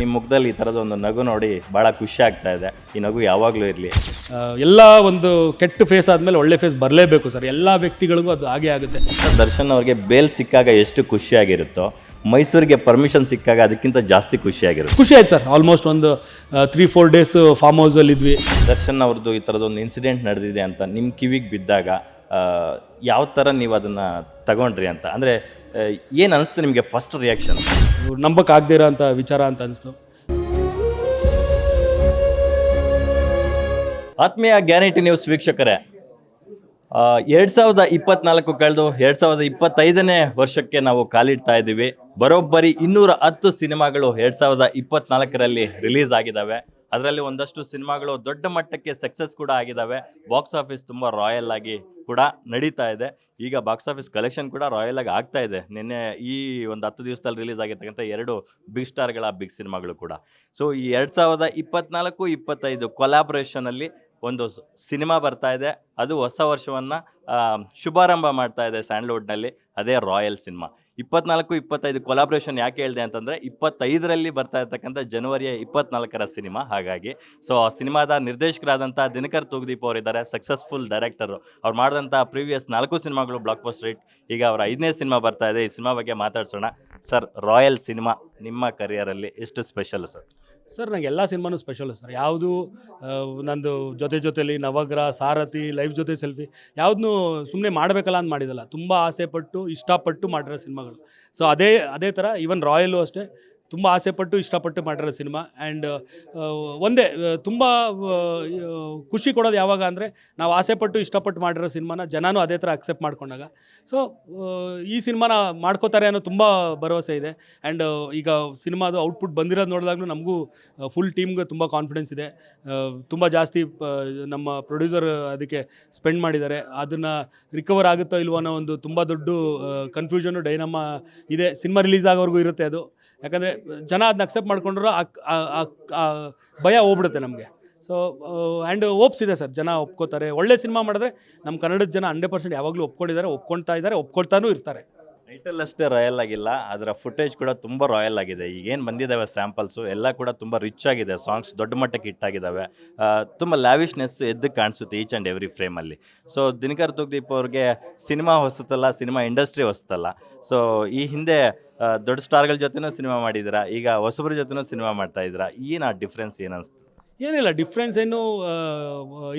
ನಿಮ್ಮ ಮುಖದಲ್ಲಿ ಈ ಥರದ ಒಂದು ನಗು ನೋಡಿ ಭಾಳ ಖುಷಿ ಆಗ್ತಾ ಇದೆ. ಈ ನಗು ಯಾವಾಗಲೂ ಇರಲಿ. ಎಲ್ಲ ಒಂದು ಕೆಟ್ಟ ಫೇಸ್ ಆದಮೇಲೆ ಒಳ್ಳೆ ಫೇಸ್ ಬರಲೇಬೇಕು ಸರ್. ಎಲ್ಲ ವ್ಯಕ್ತಿಗಳಿಗೂ ಅದು ಹಾಗೆ ಆಗುತ್ತೆ. ದರ್ಶನ್ ಅವ್ರಿಗೆ ಬೇಲ್ ಸಿಕ್ಕಾಗ ಎಷ್ಟು ಖುಷಿಯಾಗಿರುತ್ತೋ ಮೈಸೂರಿಗೆ ಪರ್ಮಿಷನ್ ಸಿಕ್ಕಾಗ ಅದಕ್ಕಿಂತ ಜಾಸ್ತಿ ಖುಷಿಯಾಗಿರುತ್ತೆ. ಖುಷಿ ಆಯ್ತು ಸರ್. ಆಲ್ಮೋಸ್ಟ್ ಒಂದು ತ್ರೀ ಫೋರ್ ಡೇಸ್ ಫಾರ್ಮ್ ಹೌಸಲ್ಲಿ ಇದ್ವಿ. ದರ್ಶನ್ ಅವ್ರದ್ದು ಈ ಥರದೊಂದು ಇನ್ಸಿಡೆಂಟ್ ನಡೆದಿದೆ ಅಂತ ನಿಮ್ಮ ಕಿವಿಗೆ ಬಿದ್ದಾಗ ಯಾವ ಥರ ನೀವು ಅದನ್ನು ತಗೊಂಡ್ರಿ ಅಂತ? ಅಂದರೆ ಏನು ಅನಿಸ್ತು ನಿಮಗೆ ಫಸ್ಟ್ ರಿಯಾಕ್ಷನ್ ನಂಬಕ್ಕಾಗದೇ ಅಂತ ವಿಚಾರ ಅಂತ ಅನಿಸ್ತು. ಆತ್ಮೀಯ ಗ್ಯಾರಂಟಿ ನ್ಯೂಸ್ ವೀಕ್ಷಕರೇ ಎರಡು ಸಾವಿರದ ಇಪ್ಪತ್ನಾಲ್ಕು ಕಳೆದು ಎರಡು ಸಾವಿರದ ಇಪ್ಪತ್ತೈದನೇ ವರ್ಷಕ್ಕೆ ನಾವು ಕಾಲಿಡ್ತಾ ಇದ್ದೀವಿ. ಬರೋಬ್ಬರಿ ಇನ್ನೂರ ಹತ್ತು ಸಿನಿಮಾಗಳು ಎರಡು ಸಾವಿರದ ಇಪ್ಪತ್ನಾಲ್ಕರಲ್ಲಿ ರಿಲೀಸ್ ಆಗಿದ್ದಾವೆ ಅದರಲ್ಲಿ ಒಂದಷ್ಟು ಸಿನಿಮಾಗಳು ದೊಡ್ಡ ಮಟ್ಟಕ್ಕೆ ಸಕ್ಸಸ್ ಕೂಡ ಆಗಿದ್ದಾವೆ ಬಾಕ್ಸ್ ಆಫೀಸ್ ತುಂಬ ರಾಯಲ್ ಆಗಿ ಕೂಡ ನಡೀತಾ ಇದೆ. ಈಗ ಬಾಕ್ಸ್ ಆಫೀಸ್ ಕಲೆಕ್ಷನ್ ಕೂಡ ರಾಯಲ್ ಆಗಿ ಆಗ್ತಾ ಇದೆ. ನಿನ್ನೆ ಈ ಒಂದು ಹತ್ತು ದಿವಸದಲ್ಲಿ ರಿಲೀಸ್ ಆಗಿರ್ತಕ್ಕಂಥ ಎರಡು ಬಿಗ್ ಸ್ಟಾರ್ಗಳ ಬಿಗ್ ಸಿನಿಮಾಗಳು ಕೂಡ. ಸೊ ಈ ಎರಡು ಸಾವಿರದ ಇಪ್ಪತ್ನಾಲ್ಕು, ಇಪ್ಪತ್ತೈದು ಕೊಲಾಬ್ರೇಷನಲ್ಲಿ ಒಂದು ಸಿನಿಮಾ ಬರ್ತಾ ಇದೆ. ಅದು ಹೊಸ ವರ್ಷವನ್ನು ಶುಭಾರಂಭ ಮಾಡ್ತಾ ಇದೆ ಸ್ಯಾಂಡ್ಲ್ವುಡ್ನಲ್ಲಿ. ಅದೇ ರಾಯಲ್ ಸಿನಿಮಾ. ಇಪ್ಪತ್ನಾಲ್ಕು, ಇಪ್ಪತ್ತೈದು ಕೊಲಾಬ್ರೇಷನ್ ಯಾಕೆ ಹೇಳಿದೆ ಅಂತಂದರೆ, ಇಪ್ಪತ್ತೈದರಲ್ಲಿ ಬರ್ತಾ ಇರ್ತಕ್ಕಂಥ ಜನವರಿಯ ಇಪ್ಪತ್ನಾಲ್ಕರ ಸಿನಿಮಾ ಹಾಗಾಗಿ. ಸೊ ಆ ಸಿನಿಮಾದ ನಿರ್ದೇಶಕರಾದಂಥ ದಿನಕರ್ ತೂಗದೀಪ್ ಅವರಿದ್ದಾರೆ ಸಕ್ಸಸ್ಫುಲ್ ಡೈರೆಕ್ಟರು ಅವ್ರು ಮಾಡಿದಂಥ ಪ್ರೀವಿಯಸ್ ನಾಲ್ಕು ಸಿನಿಮಾಗಳು ಬ್ಲಾಕ್ ಬಸ್ಟರ್ ಹಿಟ್ ಈಗ ಅವರ ಐದನೇ ಸಿನಿಮಾ ಬರ್ತಾ ಇದೆ. ಈ ಸಿನಿಮಾ ಬಗ್ಗೆ ಮಾತಾಡ್ಸೋಣ. ಸರ್, ರಾಯಲ್ ಸಿನಿಮಾ ನಿಮ್ಮ ಕರಿಯರಲ್ಲಿ ಎಷ್ಟು ಸ್ಪೆಷಲ್ ಸರ್? ಸರ್, ನಂಗೆ ಎಲ್ಲ ಸಿನಿಮಾನು ಸ್ಪೆಷಲ್ ಸರ್. ಯಾವುದು ನಂದು ಜೊತೆ ಜೊತೆಲಿ ನವಗ್ರಹ, ಸಾರಥಿ ಲೈಫ್ ಜೊತೆ ಸೆಲ್ಫಿ ಯಾವುದನ್ನು ಸುಮ್ಮನೆ ಮಾಡಬೇಕಲ್ಲ ಅಂತ ಮಾಡಿದಲ್ಲ. ತುಂಬ ಆಸೆ ಪಟ್ಟು ಇಷ್ಟಪಟ್ಟು ಮಾಡಿರೋ ಸಿನಿಮಾಗಳು. ಸೊ ಅದೇ ಅದೇ ಥರ ಈವನ್ ರಾಯಲು ಅಷ್ಟೇ. ತುಂಬ ಆಸೆಪಟ್ಟು ಇಷ್ಟಪಟ್ಟು ಮಾಡಿರೋ ಸಿನಿಮಾ. ಆ್ಯಂಡ್ ಒಂದೇ ತುಂಬ ಖುಷಿ ಕೊಡೋದು ಯಾವಾಗ ಅಂದರೆ ನಾವು ಆಸೆಪಟ್ಟು ಇಷ್ಟಪಟ್ಟು ಮಾಡಿರೋ ಸಿನಿಮಾನ ಜನನೂ ಅದೇ ಥರ ಅಕ್ಸೆಪ್ಟ್ ಮಾಡ್ಕೊಂಡಾಗ. ಸೊ ಈ ಸಿನಿಮಾನ ಮಾಡ್ಕೋತಾರೆ ಅನ್ನೋ ತುಂಬ ಭರವಸೆ ಇದೆ. ಆ್ಯಂಡ್ ಈಗ ಸಿನಿಮಾದು ಔಟ್ಪುಟ್ ಬಂದಿರೋದು ನೋಡಿದಾಗಲೂ ನಮಗೂ ಫುಲ್ ಟೀಮ್ಗೆ ತುಂಬ ಕಾನ್ಫಿಡೆನ್ಸ್ ಇದೆ. ತುಂಬ ಜಾಸ್ತಿ ನಮ್ಮ ಪ್ರೊಡ್ಯೂಸರ್ ಅದಕ್ಕೆ ಸ್ಪೆಂಡ್ ಮಾಡಿದ್ದಾರೆ. ಅದನ್ನು ರಿಕವರ್ ಆಗುತ್ತೋ ಇಲ್ವೋ ಅನ್ನೋ ಒಂದು ತುಂಬ ದೊಡ್ಡ ಕನ್ಫ್ಯೂಷನು ಡೈನಮ್ಮ ಇದೆ. ಸಿನಿಮಾ ರಿಲೀಸ್ ಆಗೋವರೆಗೂ ಇರುತ್ತೆ ಅದು. ಯಾಕಂದರೆ ಜನ ಅದನ್ನ ಅಕ್ಸೆಪ್ಟ್ ಮಾಡ್ಕೊಂಡ್ರು ಭಯ ಹೋಗ್ಬಿಡುತ್ತೆ ನಮಗೆ. ಸೊ ಆ್ಯಂಡ್ ಓಪ್ಸ್ ಇದೆ ಸರ್, ಜನ ಒಪ್ಕೋತಾರೆ. ಒಳ್ಳೆ ಸಿನಿಮಾ ಮಾಡಿದ್ರೆ ನಮ್ಮ ಕನ್ನಡದ ಜನ ಹಂಡ್ರೆಡ್ ಪರ್ಸೆಂಟ್ ಯಾವಾಗಲೂ ಒಪ್ಕೊಂಡಿದ್ದಾರೆ, ಒಪ್ಕೊಳ್ತಾ ಇದ್ದಾರೆ, ಒಪ್ಕೊಳ್ತಾನೂ ಇರ್ತಾರೆ. ಟೈಟಲ್ ಅಷ್ಟೇ ರಾಯಲ್ ಆಗಿಲ್ಲ ಅದರ ಫುಟೇಜ್ ಕೂಡ ತುಂಬ ರಾಯಲ್ ಆಗಿದೆ. ಈಗೇನು ಬಂದಿದ್ದಾವೆ ಸ್ಯಾಂಪಲ್ಸು ಎಲ್ಲ ಕೂಡ ತುಂಬ ರಿಚ್ ಆಗಿದೆ. ಸಾಂಗ್ಸ್ ದೊಡ್ಡ ಮಟ್ಟಕ್ಕೆ ಹಿಟ್ ಆಗಿದ್ದಾವೆ ತುಂಬ ಲ್ಯಾವಿಶ್ನೆಸ್ ಎದ್ದು ಕಾಣಿಸುತ್ತೆ ಈಚ್ ಆ್ಯಂಡ್ ಎವ್ರಿ ಫ್ರೇಮಲ್ಲಿ ಸೊ ದಿನಕರ್ ತುಗ್ದೀಪ್ ಅವ್ರಿಗೆ ಸಿನಿಮಾ ಹೊಸತಲ್ಲ ಸಿನಿಮಾ ಇಂಡಸ್ಟ್ರಿ ಹೊಸತಲ್ಲ ಸೊ ಈ ಹಿಂದೆ ದೊಡ್ಡ ಸ್ಟಾರ್ಗಳ ಜೊತೆನೂ ಸಿನಿಮಾ ಮಾಡಿದ್ದೀರಾ ಈಗ ಹೊಸಬ್ರ ಜೊತೆನೂ ಸಿನಿಮಾ ಮಾಡ್ತಾ ಇದ್ದೀರಾ. ಏನು ಆ ಡಿಫ್ರೆನ್ಸ್ ಏನು ಅನಿಸ್ತು? ಏನಿಲ್ಲ ಡಿಫ್ರೆನ್ಸ್ ಏನು